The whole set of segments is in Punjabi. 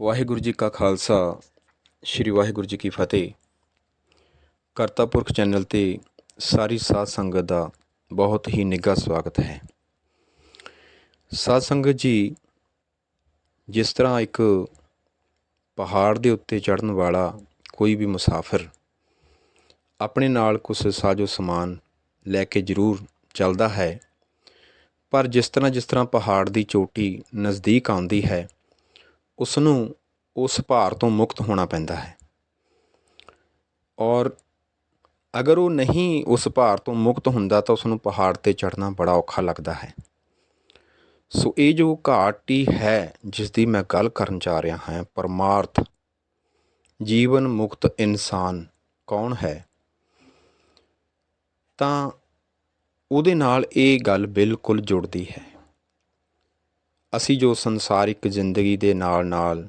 ਵਾਹਿਗੁਰੂ ਜੀ ਕਾ ਖਾਲਸਾ, ਸ੍ਰੀ ਵਾਹਿਗੁਰੂ ਜੀ ਕੀ ਫਤਿਹ। ਕਰਤਾ ਪੁਰਖ ਚੈਨਲ ਤੇ ਸਾਰੀ ਸਾਧ ਸੰਗਤ ਦਾ ਬਹੁਤ ਹੀ ਨਿੱਘਾ ਸਵਾਗਤ ਹੈ। ਸਾਧ ਸੰਗਤ ਜੀ, ਜਿਸ ਤਰ੍ਹਾਂ ਇੱਕ ਪਹਾੜ ਦੇ ਉੱਤੇ ਚੜ੍ਹਨ ਵਾਲਾ ਕੋਈ ਵੀ ਮੁਸਾਫਿਰ, ਆਪਣੇ ਨਾਲ ਕੁਝ ਸਾਜੋ ਸਮਾਨ ਲੈ ਕੇ ਜ਼ਰੂਰ ਚੱਲਦਾ ਹੈ। ਪਰ ਜਿਸ ਤਰ੍ਹਾਂ ਜਿਸ ਤਰ੍ਹਾਂ ਪਹਾੜ ਦੀ ਚੋਟੀ ਨਜ਼ਦੀਕ ਆਉਂਦੀ ਹੈ ਉਸ ਨੂੰ ਉਸ ਭਾਰ ਤੋਂ ਮੁਕਤ ਹੋਣਾ ਪੈਂਦਾ ਹੈ। ਔਰ ਅਗਰ ਉਹ ਨਹੀਂ ਉਸ ਭਾਰ ਤੋਂ ਮੁਕਤ ਹੁੰਦਾ ਤਾਂ ਉਸ ਨੂੰ ਪਹਾੜ ਤੇ ਚੜ੍ਹਨਾ ਬੜਾ ਔਖਾ ਲੱਗਦਾ ਹੈ। ਸੋ ਇਹ ਜੋ ਘਾਟੀ ਹੈ ਜਿਸ ਦੀ ਮੈਂ ਗੱਲ ਕਰਨ ਜਾ ਰਿਹਾ ਹਾਂ, ਪਰਮਾਰਥ, ਜੀਵਨ ਮੁਕਤ ਇਨਸਾਨ ਕੌਣ ਹੈ? ਤਾਂ ਉਹਦੇ ਨਾਲ ਇਹ ਗੱਲ ਬਿਲਕੁਲ ਜੁੜਦੀ ਹੈ। ਅਸੀਂ ਜੋ ਸੰਸਾਰਿਕ ਜ਼ਿੰਦਗੀ ਦੇ ਨਾਲ ਨਾਲ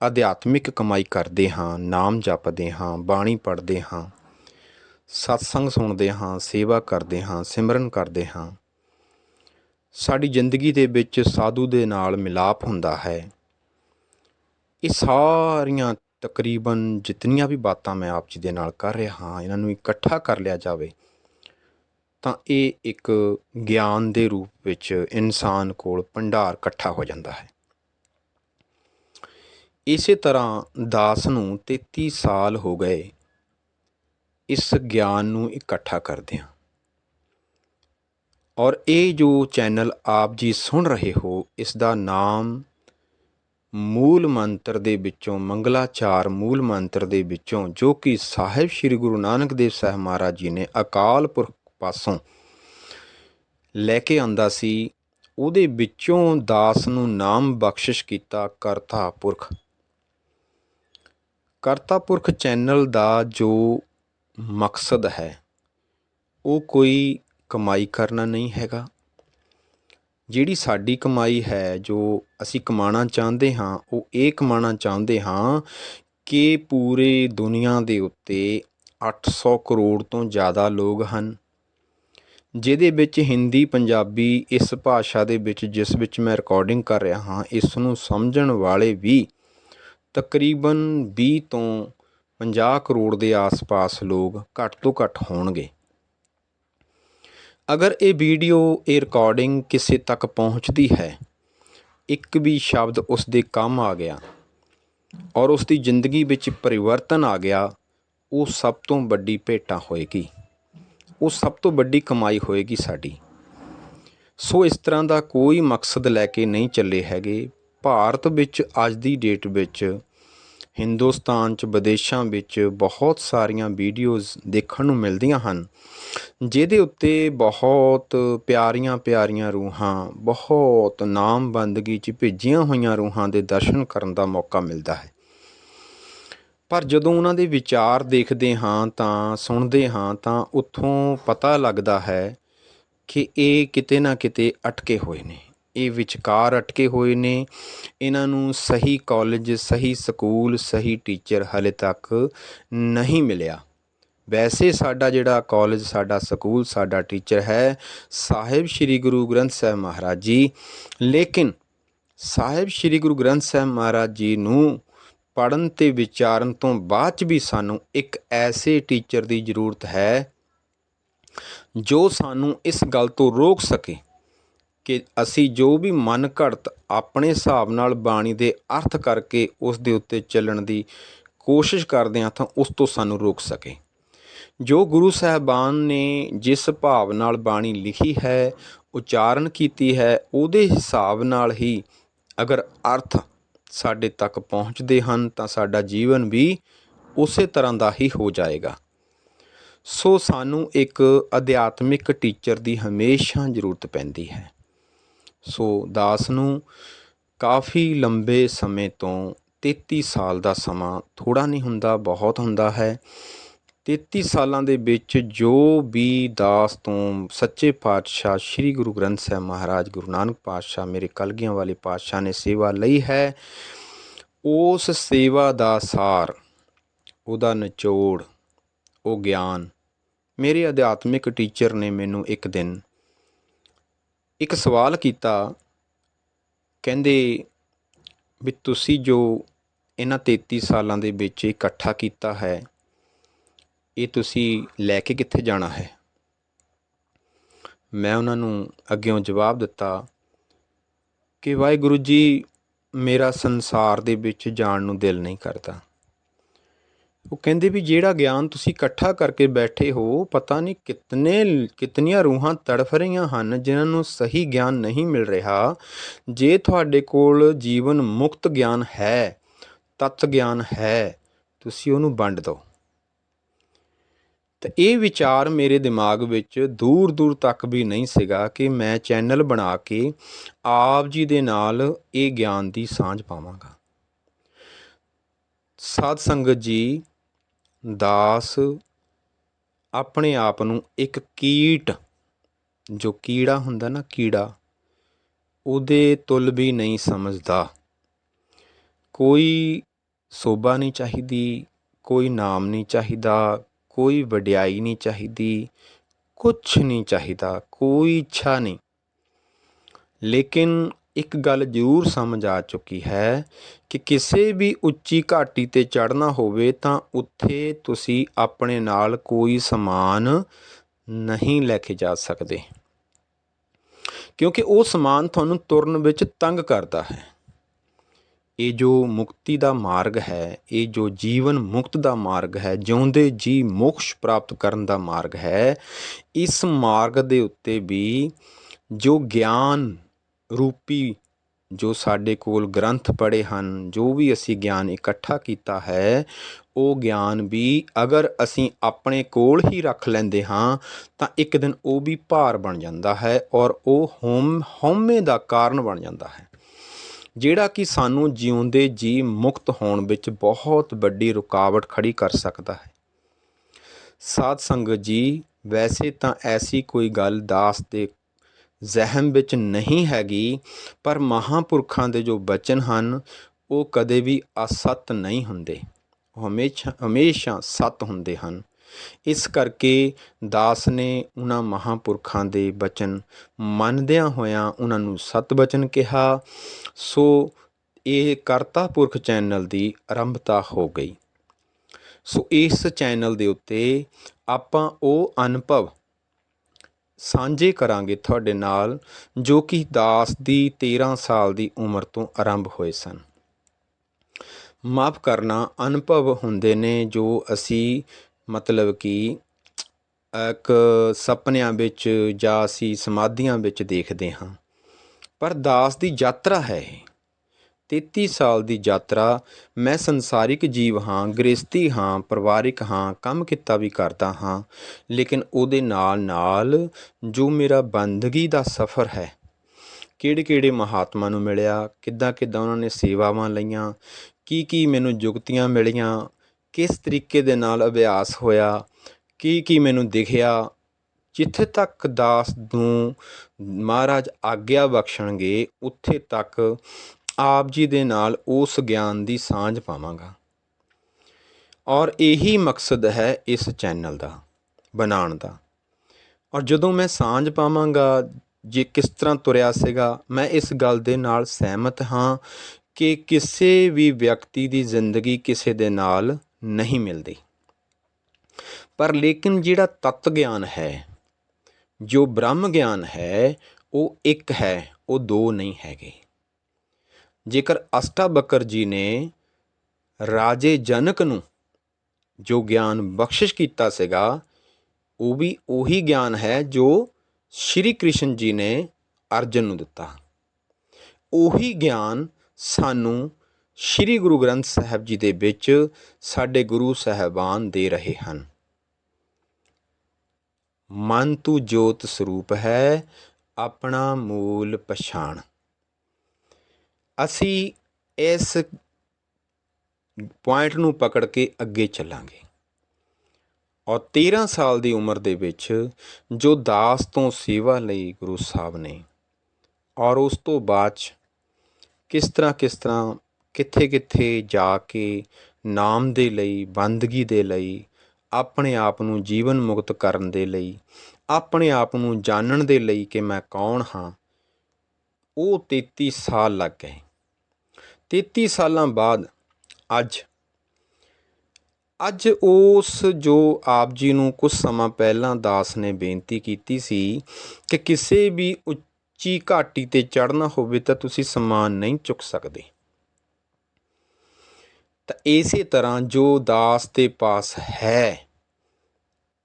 ਅਧਿਆਤਮਿਕ ਕਮਾਈ ਕਰਦੇ ਹਾਂ, ਨਾਮ ਜਪਦੇ ਹਾਂ, ਬਾਣੀ ਪੜ੍ਹਦੇ ਹਾਂ, ਸਤਸੰਗ ਸੁਣਦੇ ਹਾਂ, ਸੇਵਾ ਕਰਦੇ ਹਾਂ, ਸਿਮਰਨ ਕਰਦੇ ਹਾਂ, ਸਾਡੀ ਜ਼ਿੰਦਗੀ ਦੇ ਵਿੱਚ ਸਾਧੂ ਦੇ ਨਾਲ ਮਿਲਾਪ ਹੁੰਦਾ ਹੈ। ਇਹ ਸਾਰੀਆਂ ਤਕਰੀਬਨ ਜਿਤਨੀਆਂ ਵੀ ਬਾਤਾਂ ਮੈਂ ਆਪ ਜੀ ਦੇ ਨਾਲ ਕਰ ਰਿਹਾ ਹਾਂ, ਇਹਨਾਂ ਨੂੰ ਇਕੱਠਾ ਕਰ ਲਿਆ ਜਾਵੇ ਤਾਂ ਇਹ ਇੱਕ ਗਿਆਨ ਦੇ ਰੂਪ ਵਿੱਚ ਇਨਸਾਨ ਕੋਲ ਭੰਡਾਰ ਇਕੱਠਾ ਹੋ ਜਾਂਦਾ ਹੈ। ਇਸੇ ਤਰ੍ਹਾਂ ਦਾਸ ਨੂੰ 33 ਸਾਲ ਹੋ ਗਏ ਇਸ ਗਿਆਨ ਨੂੰ ਇਕੱਠਾ ਕਰਦਿਆਂ। ਔਰ ਇਹ ਜੋ ਚੈਨਲ ਆਪ ਜੀ ਸੁਣ ਰਹੇ ਹੋ, ਇਸ ਦਾ ਨਾਮ ਮੂਲ ਮੰਤਰ ਦੇ ਵਿੱਚੋਂ ਮੰਗਲਾਚਾਰ ਮੂਲ ਮੰਤਰ ਦੇ ਵਿੱਚੋਂ ਜੋ ਕਿ ਸਾਹਿਬ ਸ੍ਰੀ ਗੁਰੂ ਨਾਨਕ ਦੇਵ ਸਾਹਿਬ ਮਹਾਰਾਜ ਜੀ ਨੇ ਅਕਾਲ ਪੁਰਖ ਪਾਸੋਂ। ਲੈ ਕੇ ਆਂਦਾ ਸੀ, ਉਹਦੇ ਵਿੱਚੋਂ ਦਾਸ ਨੂੰ ਨਾਮ ਬਖਸ਼ਿਸ਼ ਕੀਤਾ ਕਰਤਾ ਪੁਰਖ ਕਰਤਾ ਪੁਰਖ ਚੈਨਲ ਦਾ ਜੋ ਮਕਸਦ ਹੈ, ਉਹ ਕੋਈ ਕਮਾਈ ਕਰਨਾ ਨਹੀਂ ਹੈਗਾ। ਜਿਹੜੀ ਸਾਡੀ ਕਮਾਈ ਹੈ, ਜੋ ਅਸੀਂ ਕਮਾਣਾ ਚਾਹੁੰਦੇ ਹਾਂ, ਉਹ ਇਹ ਕਮਾਣਾ ਚਾਹੁੰਦੇ ਹਾਂ ਕਿ ਪੂਰੇ ਦੁਨੀਆ ਦੇ ਉੱਤੇ 800 ਕਰੋੜ ਤੋਂ ਜ਼ਿਆਦਾ ਲੋਕ ਹਨ। ਜਿਹਦੇ ਵਿੱਚ ਹਿੰਦੀ, ਪੰਜਾਬੀ ਇਸ ਭਾਸ਼ਾ ਦੇ ਵਿੱਚ, ਜਿਸ ਵਿੱਚ ਮੈਂ ਰਿਕਾਰਡਿੰਗ ਕਰ ਰਿਹਾ ਹਾਂ ਇਸ ਨੂੰ ਸਮਝਣ ਵਾਲੇ ਵੀ ਤਕਰੀਬਨ 20 ਤੋਂ 50 ਕਰੋੜ ਦੇ ਆਸ-ਪਾਸ ਲੋਕ ਘੱਟ ਤੋਂ ਘੱਟ ਹੋਣਗੇ। ਅਗਰ ਇਹ ਵੀਡੀਓ, ਇਹ ਰਿਕਾਰਡਿੰਗ ਕਿਸੇ ਤੱਕ ਪਹੁੰਚਦੀ ਹੈ, ਇੱਕ ਵੀ ਸ਼ਬਦ ਉਸ ਦੇ ਕੰਮ ਆ ਗਿਆ ਔਰ ਉਸ ਦੀ ਜ਼ਿੰਦਗੀ ਵਿੱਚ ਪਰਿਵਰਤਨ ਆ ਗਿਆ, ਉਹ ਸਭ ਤੋਂ ਵੱਡੀ ਭੇਟਾ ਹੋਏਗੀ। ਉਹ ਸਭ ਤੋਂ ਵੱਡੀ ਕਮਾਈ ਹੋਏਗੀ ਸਾਡੀ। ਸੋ ਇਸ ਤਰ੍ਹਾਂ ਦਾ ਕੋਈ ਮਕਸਦ ਲੈ ਕੇ ਨਹੀਂ ਚੱਲੇ ਹੈਗੇ। ਭਾਰਤ ਵਿੱਚ ਅੱਜ ਦੀ ਡੇਟ ਵਿੱਚ, ਹਿੰਦੁਸਤਾਨ 'ਚ, ਵਿਦੇਸ਼ਾਂ ਵਿੱਚ ਬਹੁਤ ਸਾਰੀਆਂ ਵੀਡੀਓਜ਼ ਦੇਖਣ ਨੂੰ ਮਿਲਦੀਆਂ ਹਨ, ਜਿਹਦੇ ਉੱਤੇ ਬਹੁਤ ਪਿਆਰੀਆਂ ਪਿਆਰੀਆਂ ਰੂਹਾਂ, ਬਹੁਤ ਨਾਮਬੰਦਗੀ 'ਚ ਭੇਜੀਆਂ ਹੋਈਆਂ ਰੂਹਾਂ ਦੇ ਦਰਸ਼ਨ ਕਰਨ ਦਾ ਮੌਕਾ ਮਿਲਦਾ ਹੈ। ਪਰ ਜਦੋਂ ਉਹਨਾਂ ਦੇ ਵਿਚਾਰ ਦੇਖਦੇ ਹਾਂ ਤਾਂ, ਸੁਣਦੇ ਹਾਂ ਤਾਂ ਉੱਥੋਂ ਪਤਾ ਲੱਗਦਾ ਹੈ ਕਿ ਇਹ ਕਿਤੇ ਨਾ ਕਿਤੇ ਅਟਕੇ ਹੋਏ ਨੇ। ਇਹ ਵਿਚਕਾਰ ਅਟਕੇ ਹੋਏ ਨੇ। ਇਹਨਾਂ ਨੂੰ ਸਹੀ ਕਾਲਜ ਸਹੀ ਸਕੂਲ, ਸਹੀ ਟੀਚਰ ਹਲੇ ਤੱਕ ਨਹੀਂ ਮਿਲਿਆ। ਵੈਸੇ ਸਾਡਾ ਜਿਹੜਾ ਕਾਲਜ ਸਾਡਾ ਸਕੂਲ, ਸਾਡਾ ਟੀਚਰ ਹੈ, ਸਾਹਿਬ ਸ੍ਰੀ ਗੁਰੂ ਗ੍ਰੰਥ ਸਾਹਿਬ ਮਹਾਰਾਜ ਜੀ। ਲੇਕਿਨ ਸਾਹਿਬ ਸ੍ਰੀ ਗੁਰੂ ਗ੍ਰੰਥ ਸਾਹਿਬ ਮਹਾਰਾਜ ਜੀ ਨੂੰ ਪੜਨ ਤੇ ਵਿਚਾਰਨ ਤੋਂ ਬਾਅਦ ਚ ਵੀ ਸਾਨੂੰ ਇੱਕ ਐਸੇ ਟੀਚਰ ਦੀ ਜ਼ਰੂਰਤ ਹੈ ਜੋ ਸਾਨੂੰ ਇਸ ਗੱਲ ਤੋਂ ਰੋਕ ਸਕੇ ਕਿ ਅਸੀਂ ਜੋ ਵੀ ਮਨ ਘੜਤ ਆਪਣੇ ਹਿਸਾਬ ਨਾਲ ਬਾਣੀ ਦੇ ਅਰਥ ਕਰਕੇ ਉਸ ਦੇ ਉੱਤੇ ਚੱਲਣ ਦੀ ਕੋਸ਼ਿਸ਼ ਕਰਦੇ ਹਾਂ ਤਾਂ ਉਸ ਤੋਂ ਸਾਨੂੰ ਰੋਕ ਸਕੇ। ਜੋ ਗੁਰੂ ਸਾਹਿਬਾਨ ਨੇ ਜਿਸ ਭਾਵ ਨਾਲ ਬਾਣੀ ਲਿਖੀ ਹੈ, ਉਚਾਰਨ ਕੀਤੀ ਹੈ, ਉਹਦੇ ਹਿਸਾਬ ਨਾਲ ਹੀ ਅਗਰ ਅਰਥ ਸਾਡੇ ਤੱਕ ਪਹੁੰਚਦੇ ਹਨ ਤਾਂ ਸਾਡਾ ਜੀਵਨ ਵੀ ਉਸੇ ਤਰ੍ਹਾਂ ਦਾ ਹੀ ਹੋ ਜਾਏਗਾ। ਸੋ ਸਾਨੂੰ ਇੱਕ ਅਧਿਆਤਮਿਕ ਟੀਚਰ ਦੀ ਹਮੇਸ਼ਾ ਜ਼ਰੂਰਤ ਪੈਂਦੀ ਹੈ। ਸੋ ਦਾਸ ਨੂੰ ਕਾਫੀ ਲੰਬੇ ਸਮੇਂ ਤੋਂ 33 ਸਾਲ ਦਾ ਸਮਾਂ ਥੋੜਾ ਨਹੀਂ ਹੁੰਦਾ, ਬਹੁਤ ਹੁੰਦਾ ਹੈ। 33 ਸਾਲਾਂ ਦੇ ਵਿੱਚ ਜੋ ਵੀ ਦਾਸ ਤੋਂ ਸੱਚੇ ਪਾਤਸ਼ਾਹ ਸ੍ਰੀ ਗੁਰੂ ਗ੍ਰੰਥ ਸਾਹਿਬ ਮਹਾਰਾਜ ਗੁਰੂ ਨਾਨਕ ਪਾਤਸ਼ਾਹ ਮੇਰੇ ਕਲਗੀਆਂ ਵਾਲੇ ਪਾਤਸ਼ਾਹ ਨੇ ਸੇਵਾ ਲਈ ਹੈ, ਉਸ ਸੇਵਾ ਦਾ ਸਾਰ, ਉਹਦਾ ਨਿਚੋੜ, ਉਹ ਗਿਆਨ ਮੇਰੇ ਅਧਿਆਤਮਿਕ ਟੀਚਰ ਨੇ ਮੈਨੂੰ ਇੱਕ ਦਿਨ ਇੱਕ ਸਵਾਲ ਕੀਤਾ, ਕਹਿੰਦੇ ਵੀ ਤੁਸੀਂ ਜੋ ਇਹਨਾਂ 33 ਸਾਲਾਂ ਦੇ ਵਿੱਚ ਇਕੱਠਾ ਕੀਤਾ ਹੈ ਇਹ ਤੁਸੀਂ ਲੈ ਕੇ ਕਿੱਥੇ ਜਾਣਾ ਹੈ? ਮੈਂ ਉਹਨਾਂ ਨੂੰ ਅੱਗਿਓਂ ਜਵਾਬ ਦਿੱਤਾ ਕਿ ਵਾਹਿਗੁਰੂ ਜੀ, ਮੇਰਾ ਸੰਸਾਰ ਦੇ ਵਿੱਚ ਜਾਣ ਨੂੰ ਦਿਲ ਨਹੀਂ ਕਰਦਾ। ਉਹ ਕਹਿੰਦੇ ਵੀ ਜਿਹੜਾ ਗਿਆਨ ਤੁਸੀਂ ਇਕੱਠਾ ਕਰਕੇ ਬੈਠੇ ਹੋ, ਪਤਾ ਨਹੀਂ ਕਿਤਨੇ, ਕਿਤਨੀਆਂ ਰੂਹਾਂ ਤੜਫ ਰਹੀਆਂ ਹਨ ਜਿਨ੍ਹਾਂ ਨੂੰ ਸਹੀ ਗਿਆਨ ਨਹੀਂ ਮਿਲ ਰਿਹਾ। ਜੇ ਤੁਹਾਡੇ ਕੋਲ ਜੀਵਨ ਮੁਕਤ ਗਿਆਨ ਹੈ, ਤਤ ਗਿਆਨ ਹੈ, ਤੁਸੀਂ ਉਹਨੂੰ ਵੰਡ ਦਿਓ। ਤੇ ਇਹ ਵਿਚਾਰ ਮੇਰੇ ਦਿਮਾਗ ਵਿੱਚ ਦੂਰ ਦੂਰ ਤੱਕ ਵੀ ਨਹੀਂ ਸੀਗਾ ਕਿ ਮੈਂ ਚੈਨਲ ਬਣਾ ਕੇ ਆਪ ਜੀ ਦੇ ਨਾਲ ਇਹ ਗਿਆਨ ਦੀ ਸਾਂਝ ਪਾਵਾਂਗਾ। ਸਾਧ ਸੰਗਤ ਜੀ, ਦਾਸ ਆਪਣੇ ਆਪ ਨੂੰ ਇੱਕ ਕੀਟ, ਜੋ ਕੀੜਾ ਹੁੰਦਾ ਨਾ ਕੀੜਾ, ਉਹਦੇ ਤੁਲ ਵੀ ਨਹੀਂ ਸਮਝਦਾ। ਕੋਈ ਸੋਭਾ ਨਹੀਂ ਚਾਹੀਦੀ, ਕੋਈ ਨਾਮ ਨਹੀਂ ਚਾਹੀਦਾ ਕੋਈ ਵਡਿਆਈ ਨਹੀਂ ਚਾਹੀਦੀ, ਕੁਛ ਨਹੀਂ ਚਾਹੀਦਾ, ਕੋਈ ਇੱਛਾ ਨਹੀਂ। ਲੇਕਿਨ ਇੱਕ ਗੱਲ ਜ਼ਰੂਰ ਸਮਝ ਆ ਚੁੱਕੀ ਹੈ ਕਿ ਕਿਸੇ ਵੀ ਉੱਚੀ ਘਾਟੀ ਤੇ ਚੜ੍ਹਨਾ ਹੋਵੇ ਤਾਂ ਉੱਥੇ ਤੁਸੀਂ ਆਪਣੇ ਨਾਲ ਕੋਈ ਸਮਾਨ ਨਹੀਂ ਲੈ ਕੇ ਜਾ ਸਕਦੇ। ਕਿਉਂਕਿ ਉਹ ਸਮਾਨ ਤੁਹਾਨੂੰ ਤੁਰਨ ਵਿੱਚ ਤੰਗ ਕਰਦਾ ਹੈ। ਇਹ ਜੋ ਮੁਕਤੀ ਦਾ ਮਾਰਗ ਹੈ, ਇਹ ਜੋ ਜੀਵਨ ਮੁਕਤ ਦਾ ਮਾਰਗ ਹੈ, ਜਿਉਂਦੇ ਜੀ ਮੋਕਸ਼ ਪ੍ਰਾਪਤ ਕਰਨ ਦਾ ਮਾਰਗ ਹੈ, ਇਸ ਮਾਰਗ ਦੇ ਉੱਤੇ ਵੀ ਜੋ ਗਿਆਨ ਰੂਪੀ ਜੋ ਸਾਡੇ ਕੋਲ ਗ੍ਰੰਥ ਪੜੇ ਹਨ, ਜੋ ਵੀ ਅਸੀਂ ਗਿਆਨ ਇਕੱਠਾ ਕੀਤਾ ਹੈ, ਉਹ ਗਿਆਨ ਵੀ ਅਗਰ ਅਸੀਂ ਆਪਣੇ ਕੋਲ ਹੀ ਰੱਖ ਲੈਂਦੇ ਹਾਂ, ਤਾਂ ਇੱਕ ਦਿਨ ਉਹ ਵੀ ਭਾਰ ਬਣ ਜਾਂਦਾ ਹੈ ਔਰ ਉਹ ਹੋਮ ਹਉਮੈ ਦਾ ਕਾਰਨ ਬਣ ਜਾਂਦਾ ਹੈ। ਜਿਹੜਾ ਕਿ ਸਾਨੂੰ ਜਿਉਂਦੇ ਜੀ ਮੁਕਤ ਹੋਣ ਵਿੱਚ ਬਹੁਤ ਵੱਡੀ ਰੁਕਾਵਟ ਖੜੀ ਕਰ ਸਕਦਾ ਹੈ। ਸਾਧ ਸੰਗਤ ਜੀ, ਵੈਸੇ ਤਾਂ ਐਸੀ ਕੋਈ ਗੱਲ ਦਾਸ ਦੇ ਜ਼ਹਿਮ ਵਿੱਚ ਨਹੀਂ ਹੈਗੀ, ਪਰ ਮਹਾਪੁਰਖਾਂ ਦੇ ਜੋ ਬਚਨ ਹਨ, ਉਹ ਕਦੇ ਵੀ ਅਸਤ ਨਹੀਂ ਹੁੰਦੇ। ਉਹ ਹਮੇਸ਼ਾ ਹਮੇਸ਼ਾ ਸਤ ਹੁੰਦੇ ਹਨ। ਇਸ ਕਰਕੇ ਦਾਸ ਨੇ ਉਹਨਾਂ ਮਹਾਂਪੁਰਖਾਂ ਦੇ ਬਚਨ ਮੰਨਦਿਆਂ ਹੋਇਆਂ ਉਹਨਾਂ ਨੂੰ ਸਤ ਬਚਨ ਕਿਹਾ। ਸੋ ਇਹ ਕਰਤਾ ਪੁਰਖ ਚੈਨਲ ਦੀ ਆਰੰਭਤਾ ਹੋ ਗਈ। ਸੋ ਇਸ ਚੈਨਲ ਦੇ ਉੱਤੇ ਆਪਾਂ ਉਹ ਅਨੁਭਵ ਸਾਂਝੇ ਕਰਾਂਗੇ ਤੁਹਾਡੇ ਨਾਲ, ਜੋ ਕਿ ਦਾਸ ਦੀ 13 ਸਾਲ ਦੀ ਉਮਰ ਤੋਂ ਆਰੰਭ ਹੋਏ ਸਨ। ਮਾਫ ਕਰਨਾ, ਅਨੁਭਵ ਹੁੰਦੇ ਨੇ ਜੋ ਅਸੀਂ ਮਤਲਬ ਕਿ ਇੱਕ ਸਪਨਿਆਂ ਵਿੱਚ ਜਾਂ ਅਸੀਂ ਸਮਾਧੀਆਂ ਵਿੱਚ ਦੇਖਦੇ ਹਾਂ। ਪਰ ਦਾਸ ਦੀ ਯਾਤਰਾ ਹੈ ਇਹ। 33 ਸਾਲ ਦੀ ਯਾਤਰਾ, ਮੈਂ ਸੰਸਾਰਿਕ ਜੀਵ ਹਾਂ ਗ੍ਰਸਤੀ ਹਾਂ, ਪਰਿਵਾਰਿਕ ਹਾਂ, ਕੰਮ ਕਿੱਤਾ ਵੀ ਕਰਦਾ ਹਾਂ, ਲੇਕਿਨ ਉਹਦੇ ਨਾਲ ਨਾਲ ਜੋ ਮੇਰਾ ਬੰਦਗੀ ਦਾ ਸਫ਼ਰ ਹੈ ਕਿਹੜੇ ਕਿਹੜੇ ਮਹਾਤਮਾ ਨੂੰ ਮਿਲਿਆ ਕਿੱਦਾਂ ਕਿੱਦਾਂ ਉਹਨਾਂ ਨੇ ਸੇਵਾਵਾਂ ਲਈਆਂ ਕੀ ਕੀ ਮੈਨੂੰ ਜੁਗਤੀਆਂ ਮਿਲੀਆਂ ਕਿਸ ਤਰੀਕੇ ਦੇ ਨਾਲ ਅਭਿਆਸ ਹੋਇਆ? ਕੀ ਕੀ ਮੈਨੂੰ ਦਿਖਿਆ? ਜਿੱਥੇ ਤੱਕ ਦਾਸ ਨੂੰ ਮਹਾਰਾਜ ਆਗਿਆ ਬਖਸ਼ਣਗੇ, ਉੱਥੇ ਤੱਕ ਆਪ ਜੀ ਦੇ ਨਾਲ ਉਸ ਗਿਆਨ ਦੀ ਸਾਂਝ ਪਾਵਾਂਗਾ। ਔਰ ਇਹੀ ਮਕਸਦ ਹੈ ਇਸ ਚੈਨਲ ਦਾ, ਬਣਾਉਣ ਦਾ। ਔਰ ਜਦੋਂ ਮੈਂ ਸਾਂਝ ਪਾਵਾਂਗਾ, ਜੇ ਕਿਸ ਤਰ੍ਹਾਂ ਤੁਰਿਆ ਸੀਗਾ, ਮੈਂ ਇਸ ਗੱਲ ਦੇ ਨਾਲ ਸਹਿਮਤ ਹਾਂ ਕਿ ਕਿਸੇ ਵੀ ਵਿਅਕਤੀ ਦੀ ਜ਼ਿੰਦਗੀ ਕਿਸੇ ਦੇ ਨਾਲ ਨਹੀਂ ਮਿਲਦੀ। ਪਰ ਲੇਕਿਨ ਜਿਹੜਾ ਤਤ ਗਿਆਨ ਹੈ, ਜੋ ਬ੍ਰਹਮ ਗਿਆਨ ਹੈ, ਉਹ ਇੱਕ ਹੈ, ਉਹ ਦੋ ਨਹੀਂ ਹੈਗੇ। ਜੇਕਰ ਅਸ਼ਟਾਵਕਰ ਜੀ ਨੇ ਰਾਜੇ ਜਨਕ ਨੂੰ ਜੋ ਗਿਆਨ ਬਖਸ਼ਿਸ਼ ਕੀਤਾ ਸੀਗਾ, ਉਹ ਵੀ ਉਹੀ ਗਿਆਨ ਹੈ ਜੋ ਸ਼੍ਰੀ ਕ੍ਰਿਸ਼ਨ ਜੀ ਨੇ ਅਰਜਨ ਨੂੰ ਦਿੱਤਾ। ਉਹੀ ਗਿਆਨ ਸਾਨੂੰ ਸ਼੍ਰੀ ਗੁਰੂ ਗ੍ਰੰਥ ਸਾਹਿਬ ਜੀ ਦੇ ਵਿੱਚ ਸਾਡੇ ਗੁਰੂ ਸਾਹਿਬਾਨ ਦੇ ਰਹੇ ਹਨ। ਮਨ ਤੂੰ ਜੋਤ ਸਰੂਪ ਹੈ, ਆਪਣਾ ਮੂਲ ਪਛਾਣ। ਅਸੀਂ ਇਸ ਪੁਆਇੰਟ ਨੂੰ ਪਕੜ ਕੇ ਅੱਗੇ ਚੱਲਾਂਗੇ। ਔਰ 13 ਸਾਲ ਦੀ ਉਮਰ ਦੇ ਵਿੱਚ ਜੋ ਦਾਸ ਤੋਂ ਸੇਵਾ ਲਈ ਗੁਰੂ ਸਾਹਿਬ ਨੇ, ਔਰ ਉਸ ਤੋਂ ਬਾਅਦ 'ਚ ਕਿਸ ਤਰ੍ਹਾਂ ਕਿਸ ਤਰ੍ਹਾਂ ਕਿੱਥੇ ਕਿੱਥੇ ਜਾ ਕੇ ਨਾਮ ਦੇ ਲਈ, ਬੰਦਗੀ ਦੇ ਲਈ, ਆਪਣੇ ਆਪ ਨੂੰ ਜੀਵਨ ਮੁਕਤ ਕਰਨ ਦੇ ਲਈ, ਆਪਣੇ ਆਪ ਨੂੰ ਜਾਣਨ ਦੇ ਲਈ ਕਿ ਮੈਂ ਕੌਣ ਹਾਂ, ਉਹ 33 ਸਾਲ ਲੱਗ ਗਏ। 33 ਸਾਲਾਂ ਬਾਅਦ ਅੱਜ ਅੱਜ ਉਸ ਜੋ ਆਪ ਜੀ ਨੂੰ ਕੁਝ ਸਮਾਂ ਪਹਿਲਾਂ ਦਾਸ ਨੇ ਬੇਨਤੀ ਕੀਤੀ ਸੀ ਕਿ ਕਿਸੇ ਵੀ ਉੱਚੀ ਘਾਟੀ ਤੇ ਚੜ੍ਹਨਾ ਹੋਵੇ ਤਾਂ ਤੁਸੀਂ ਸਮਾਨ ਨਹੀਂ ਚੁੱਕ ਸਕਦੇ। ਤਾਂ ਇਸੇ ਤਰ੍ਹਾਂ ਜੋ ਦਾਸ ਦੇ ਪਾਸ ਹੈ,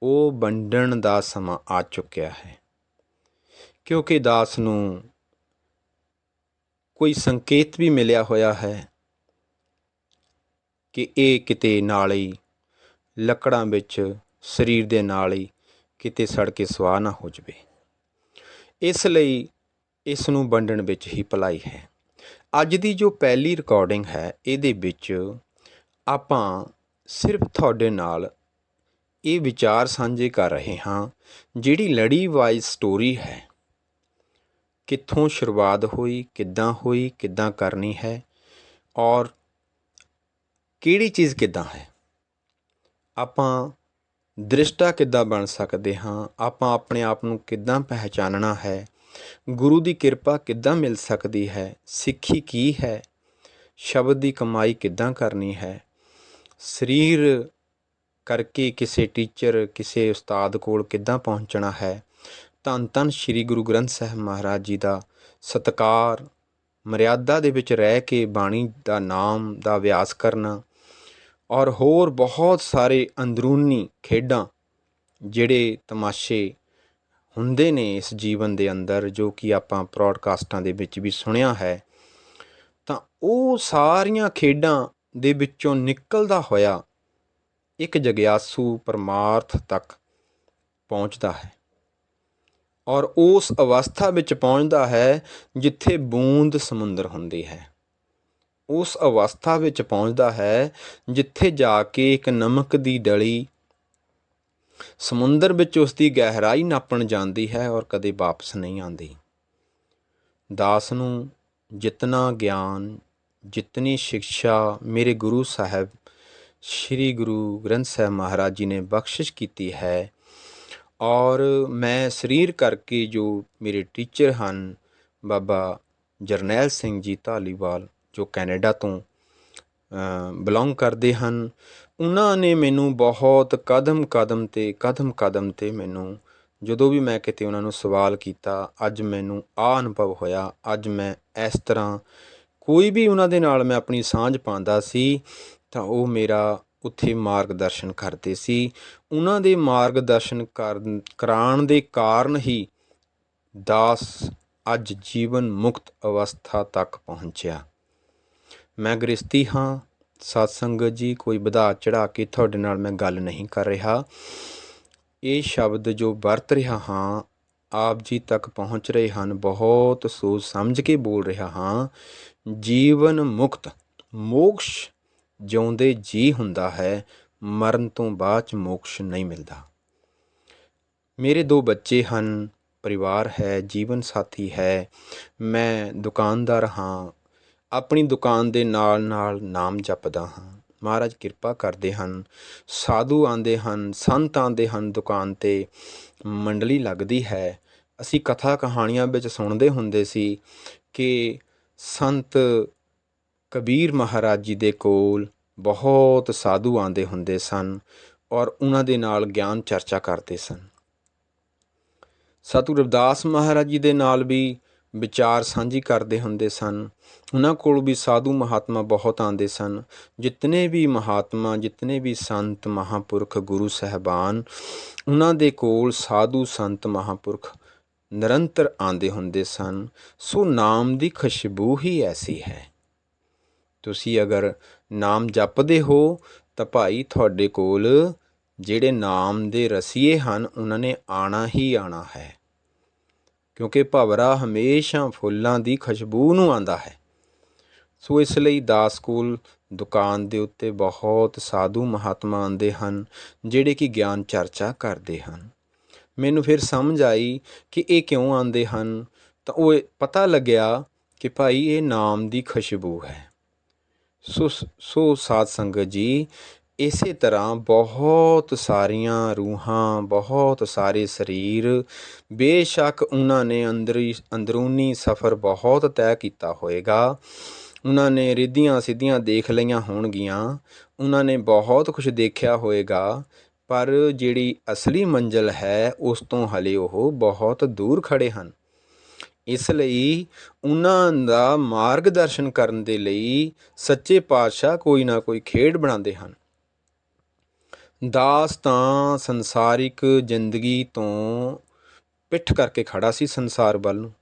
ਉਹ ਵੰਡਣ ਦਾ ਸਮਾਂ ਆ ਚੁੱਕਿਆ ਹੈ। ਕਿਉਂਕਿ ਦਾਸ ਨੂੰ ਕੋਈ ਸੰਕੇਤ ਵੀ ਮਿਲਿਆ ਹੋਇਆ ਹੈ ਕਿ ਇਹ ਕਿਤੇ ਨਾਲ ਹੀ ਲੱਕੜਾਂ ਵਿੱਚ, ਸਰੀਰ ਦੇ ਨਾਲ ਹੀ ਕਿਤੇ ਸੜ ਕੇ ਸਵਾਹ ਨਾ ਹੋ ਜਵੇ। ਇਸ ਲਈ ਇਸ ਨੂੰ ਵੰਡਣ ਵਿੱਚ ਹੀ ਭਲਾਈ ਹੈ। ਅੱਜ ਦੀ ਜੋ ਪਹਿਲੀ ਰਿਕਾਰਡਿੰਗ ਹੈ, ਇਹਦੇ ਵਿੱਚ ਆਪਾਂ ਸਿਰਫ ਤੁਹਾਡੇ ਨਾਲ ਇਹ ਵਿਚਾਰ ਸਾਂਝੇ ਕਰ ਰਹੇ ਹਾਂ, ਜਿਹੜੀ ਲੜੀ ਵਾਈਜ਼ ਸਟੋਰੀ ਹੈ। ਕਿੱਥੋਂ ਸ਼ੁਰੂਆਤ ਹੋਈ, ਕਿੱਦਾਂ ਹੋਈ, ਕਿੱਦਾਂ ਕਰਨੀ ਹੈ ਔਰ ਕਿਹੜੀ ਚੀਜ਼ ਕਿੱਦਾਂ ਹੈ। ਆਪਾਂ ਦ੍ਰਿਸ਼ਟਾ ਕਿੱਦਾਂ ਬਣ ਸਕਦੇ ਹਾਂ, ਆਪਾਂ ਆਪਣੇ ਆਪ ਨੂੰ ਕਿੱਦਾਂ ਪਹਿਚਾਨਣਾ ਹੈ, ਗੁਰੂ ਦੀ ਕਿਰਪਾ ਕਿੱਦਾਂ ਮਿਲ ਸਕਦੀ ਹੈ, ਸਿੱਖੀ ਕੀ ਹੈ, ਸ਼ਬਦ ਦੀ ਕਮਾਈ ਕਿੱਦਾਂ ਕਰਨੀ ਹੈ ਸਰੀਰ ਕਰਕੇ ਕਿਸੇ ਟੀਚਰ ਕਿਸੇ ਉਸਤਾਦ ਕੋਲ ਕਿੱਦਾਂ ਪਹੁੰਚਣਾ ਹੈ? ਧੰਨ ਧੰਨ ਸ੍ਰੀ ਗੁਰੂ ਗ੍ਰੰਥ ਸਾਹਿਬ ਮਹਾਰਾਜ ਜੀ ਦਾ ਸਤਕਾਰ, ਮਰਿਆਦਾ ਦੇ ਵਿੱਚ ਰਹਿ ਕੇ ਬਾਣੀ ਦਾ ਨਾਮ ਦਾ ਅਭਿਆਸ ਕਰਨਾ ਔਰ ਹੋਰ ਬਹੁਤ ਸਾਰੇ ਅੰਦਰੂਨੀ ਖੇਡਾਂ ਜਿਹੜੇ ਤਮਾਸ਼ੇ ਹੁੰਦੇ ਨੇ ਇਸ ਜੀਵਨ ਦੇ ਅੰਦਰ ਜੋ ਕਿ ਆਪਾਂ ਪ੍ਰੋਡਕਾਸਟਾਂ ਦੇ ਵਿੱਚ ਵੀ ਸੁਣਿਆ ਹੈ, ਤਾਂ ਉਹ ਸਾਰੀਆਂ ਖੇਡਾਂ ਦੇ ਵਿੱਚੋਂ ਨਿਕਲਦਾ ਹੋਇਆ ਇੱਕ ਜਗਿਆਸੂ ਪਰਮਾਰਥ ਤੱਕ ਪਹੁੰਚਦਾ ਹੈ ਔਰ ਉਸ ਅਵਸਥਾ ਵਿੱਚ ਪਹੁੰਚਦਾ ਹੈ ਜਿੱਥੇ ਬੂੰਦ ਸਮੁੰਦਰ ਹੁੰਦੀ ਹੈ। ਉਸ ਅਵਸਥਾ ਵਿੱਚ ਪਹੁੰਚਦਾ ਹੈ ਜਿੱਥੇ ਜਾ ਕੇ ਇੱਕ ਨਮਕ ਦੀ ਡਲੀ ਸਮੁੰਦਰ ਵਿੱਚ ਉਸ ਦੀ ਗਹਿਰਾਈ ਨਾਪਣ ਜਾਂਦੀ ਹੈ ਔਰ ਕਦੇ ਵਾਪਸ ਨਹੀਂ ਆਉਂਦੀ। ਦਾਸ ਨੂੰ ਜਿਤਨਾ ਗਿਆਨ ਜਿਤਨੀ ਸ਼ਿਕਸ਼ਾ ਮੇਰੇ ਗੁਰੂ ਸਾਹਿਬ ਸ੍ਰੀ ਗੁਰੂ ਗ੍ਰੰਥ ਸਾਹਿਬ ਮਹਾਰਾਜ ਜੀ ਨੇ ਬਖਸ਼ਿਸ਼ ਕੀਤੀ ਹੈ ਔਰ ਮੈਂ ਸਰੀਰ ਕਰਕੇ ਜੋ ਮੇਰੇ ਟੀਚਰ ਹਨ ਬਾਬਾ ਜਰਨੈਲ ਸਿੰਘ ਜੀ ਧਾਲੀਵਾਲ ਜੋ ਕੈਨੇਡਾ ਤੋਂ ਬਿਲੋਂਗ ਕਰਦੇ ਹਨ ਉਹਨਾਂ ਨੇ ਮੈਨੂੰ ਬਹੁਤ ਕਦਮ ਕਦਮ ਤੇ ਕਦਮ ਕਦਮ ਤੇ ਮੈਨੂੰ ਜਦੋਂ ਵੀ ਮੈਂ ਕਿਤੇ ਉਹਨਾਂ ਨੂੰ ਸਵਾਲ ਕੀਤਾ ਅੱਜ ਮੈਨੂੰ ਆ ਅਨੁਭਵ ਹੋਇਆ ਅੱਜ ਮੈਂ ਇਸ ਤਰ੍ਹਾਂ ਕੋਈ ਵੀ ਉਹਨਾਂ ਦੇ ਨਾਲ ਮੈਂ ਆਪਣੀ ਸਾਂਝ ਪਾਉਂਦਾ ਸੀ, ਤਾਂ ਉਹ ਮੇਰਾ ਉੱਥੇ ਮਾਰਗਦਰਸ਼ਨ ਕਰਦੇ ਸੀ। ਉਹਨਾਂ ਦੇ ਮਾਰਗਦਰਸ਼ਨ ਕਰਨ, ਕਰਾਉਣ ਦੇ ਕਾਰਨ ਹੀ ਦਾਸ ਅੱਜ ਜੀਵਨ ਮੁਕਤ ਅਵਸਥਾ ਤੱਕ ਪਹੁੰਚਿਆ। ਮੈਂ ਗ੍ਰਸਤੀ ਹਾਂ। ਸਤ ਸੰਗਤ ਜੀ, ਕੋਈ ਵਧਾ ਚੜਾ ਕੇ ਤੁਹਾਡੇ ਨਾਲ ਮੈਂ ਗੱਲ ਨਹੀਂ ਕਰ ਰਿਹਾ। ਇਹ ਸ਼ਬਦ ਜੋ ਵਰਤ ਰਿਹਾ ਹਾਂ, ਆਪ ਜੀ ਤੱਕ ਪਹੁੰਚ ਰਹੇ ਹਨ, ਬਹੁਤ ਸੋਚ ਸਮਝ ਕੇ ਬੋਲ ਰਿਹਾ ਹਾਂ। ਜੀਵਨ ਮੁਕਤ। ਮੋਕਸ਼ ਜਿਉਂਦੇ ਜੀ ਹੁੰਦਾ ਹੈ, ਮਰਨ ਤੋਂ ਬਾਅਦ ਚ ਮੋਕਸ਼ ਨਹੀਂ ਮਿਲਦਾ। ਮੇਰੇ ਦੋ ਬੱਚੇ ਹਨ, ਪਰਿਵਾਰ ਹੈ, ਜੀਵਨ ਸਾਥੀ ਹੈ। ਮੈਂ ਦੁਕਾਨਦਾਰ ਹਾਂ। ਆਪਣੀ ਦੁਕਾਨ ਦੇ ਨਾਲ ਨਾਲ ਨਾਮ ਜਪਦਾ ਹਾਂ। ਮਹਾਰਾਜ ਕਿਰਪਾ ਕਰਦੇ ਹਨ। ਸਾਧੂ ਆਂਦੇ ਹਨ, ਸੰਤ ਆਂਦੇ ਹਨ ਦੁਕਾਨ ਤੇ। ਮੰਡਲੀ ਲੱਗਦੀ ਹੈ। ਅਸੀਂ ਕਥਾ ਕਹਾਣੀਆਂ ਵਿੱਚ ਸੁਣਦੇ ਹੁੰਦੇ ਸੀ ਕਿ ਸੰਤ ਕਬੀਰ ਮਹਾਰਾਜ ਜੀ ਦੇ ਕੋਲ ਬਹੁਤ ਸਾਧੂ ਆਉਂਦੇ ਹੁੰਦੇ ਸਨ ਔਰ ਉਹਨਾਂ ਦੇ ਨਾਲ ਗਿਆਨ ਚਰਚਾ ਕਰਦੇ ਸਨ। ਸਤਿਗੁਰੂ ਰਵਿਦਾਸ ਮਹਾਰਾਜ ਜੀ ਦੇ ਨਾਲ ਵੀ ਵਿਚਾਰ ਸਾਂਝੀ ਕਰਦੇ ਹੁੰਦੇ ਸਨ। ਉਹਨਾਂ ਕੋਲ ਵੀ ਸਾਧੂ ਮਹਾਤਮਾ ਬਹੁਤ ਆਉਂਦੇ ਸਨ। ਜਿਤਨੇ ਵੀ ਮਹਾਤਮਾ, ਜਿਤਨੇ ਵੀ ਸੰਤ ਮਹਾਪੁਰਖ ਗੁਰੂ ਸਹਿਬਾਨ, ਉਹਨਾਂ ਦੇ ਕੋਲ ਸਾਧੂ ਸੰਤ ਮਹਾਪੁਰਖ ਨਿਰੰਤਰ ਆਉਂਦੇ ਹੁੰਦੇ ਸਨ, ਸੋ ਨਾਮ ਦੀ ਖੁਸ਼ਬੂ ਹੀ ਐਸੀ ਹੈ। ਤੁਸੀਂ ਅਗਰ ਨਾਮ ਜਪਦੇ ਹੋ, ਤਾਂ ਭਾਈ ਤੁਹਾਡੇ ਕੋਲ ਜਿਹੜੇ ਨਾਮ ਦੇ ਰਸੀਏ ਹਨ, ਉਹਨਾਂ ਨੇ ਆਣਾ ਹੀ ਆਣਾ ਹੈ। ਕਿਉਂਕਿ ਭਵਰਾ ਹਮੇਸ਼ਾ ਫੁੱਲਾਂ ਦੀ ਖੁਸ਼ਬੂ ਨੂੰ ਆਂਦਾ ਹੈ। ਸੋ ਇਸ ਲਈ ਦਾਸ ਕੋਲ ਦੁਕਾਨ ਦੇ ਉੱਤੇ ਬਹੁਤ ਸਾਧੂ ਮਹਾਤਮਾ ਆਂਦੇ ਹਨ, ਜਿਹੜੇ ਕਿ ਗਿਆਨ ਚਰਚਾ ਕਰਦੇ ਹਨ। ਮੈਨੂੰ ਫਿਰ ਸਮਝ ਆਈ ਕਿ ਇਹ ਕਿਉਂ ਆਉਂਦੇ ਹਨ। ਤਾਂ ਉਹ ਪਤਾ ਲੱਗਿਆ ਕਿ ਭਾਈ ਇਹ ਨਾਮ ਦੀ ਖੁਸ਼ਬੂ ਹੈ। ਸੋ ਸੋ ਸਾਧ ਸੰਗਤ ਜੀ, ਇਸੇ ਤਰ੍ਹਾਂ ਬਹੁਤ ਸਾਰੀਆਂ ਰੂਹਾਂ, ਬਹੁਤ ਸਾਰੇ ਸਰੀਰ ਬੇਸ਼ੱਕ ਉਹਨਾਂ ਨੇ ਅੰਦਰੀ, ਅੰਦਰੂਨੀ ਸਫ਼ਰ ਬਹੁਤ ਤੈਅ ਕੀਤਾ ਹੋਏਗਾ। ਉਹਨਾਂ ਨੇ ਰਿੱਧੀਆਂ ਸਿੱਧੀਆਂ ਦੇਖ ਲਈਆਂ ਹੋਣਗੀਆਂ। ਉਹਨਾਂ ਨੇ ਬਹੁਤ ਕੁਝ ਦੇਖਿਆ ਹੋਵੇਗਾ ਪਰ ਜਿਹੜੀ ਅਸਲੀ ਮੰਜ਼ਿਲ ਹੈ, ਉਸ ਤੋਂ ਹਲੇ ਉਹ ਬਹੁਤ ਦੂਰ ਖੜੇ ਹਨ। ਇਸ ਲਈ ਉਹਨਾਂ ਦਾ ਮਾਰਗਦਰਸ਼ਨ ਕਰਨ ਦੇ ਲਈ ਸੱਚੇ ਪਾਤਸ਼ਾਹ ਕੋਈ ਨਾ ਕੋਈ ਖੇਡ ਬਣਾਉਂਦੇ ਹਨ। ਦਾਸ ਤਾਂ ਸੰਸਾਰਿਕ ਜ਼ਿੰਦਗੀ ਤੋਂ ਪਿੱਠ ਕਰਕੇ ਖੜਾ ਸੀ ਸੰਸਾਰ ਵੱਲ ਨੂੰ।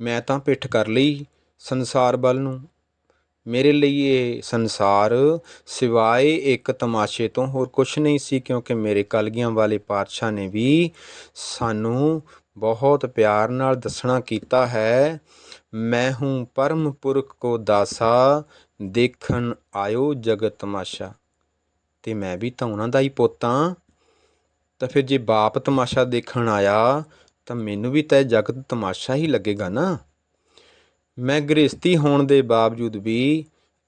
ਮੈਂ ਤਾਂ ਪਿੱਠ ਕਰ ਲਈ ਸੰਸਾਰ ਵੱਲ ਨੂੰ। ਮੇਰੇ ਲਈ ਇਹ ਸੰਸਾਰ ਸਿਵਾਏ ਇੱਕ ਤਮਾਸ਼ੇ ਤੋਂ ਹੋਰ ਕੁਝ ਨਹੀਂ ਸੀ, ਕਿਉਂਕਿ ਮੇਰੇ ਕਲਗੀਆਂ ਵਾਲੇ ਪਾਤਸ਼ਾਹ ਨੇ ਵੀ ਸਾਨੂੰ ਬਹੁਤ ਪਿਆਰ ਨਾਲ ਦੱਸਣਾ ਕੀਤਾ ਹੈ, ਮੈਂ ਹੂੰ ਪਰਮ ਪੁਰਖ ਕੋ ਦਾਸਾ, ਦੇਖਣ ਆਇਓ ਜਗਤ ਤਮਾਸ਼ਾ। ਤੇ ਮੈਂ ਵੀ ਤਾਂ ਉਹਨਾਂ ਦਾ ਹੀ ਪੋਤਾਂ ਤਾਂ ਫਿਰ ਜੇ ਬਾਪ ਤਮਾਸ਼ਾ ਦੇਖਣ ਆਇਆ, ਤਾਂ ਮੈਨੂੰ ਵੀ ਤਾਂ ਇਹ ਜਗਤ ਤਮਾਸ਼ਾ ਹੀ ਲੱਗੇਗਾ ਨਾ। ਮੈਂ ਗ੍ਰਸਤੀ ਹੋਣ ਦੇ ਬਾਵਜੂਦ ਵੀ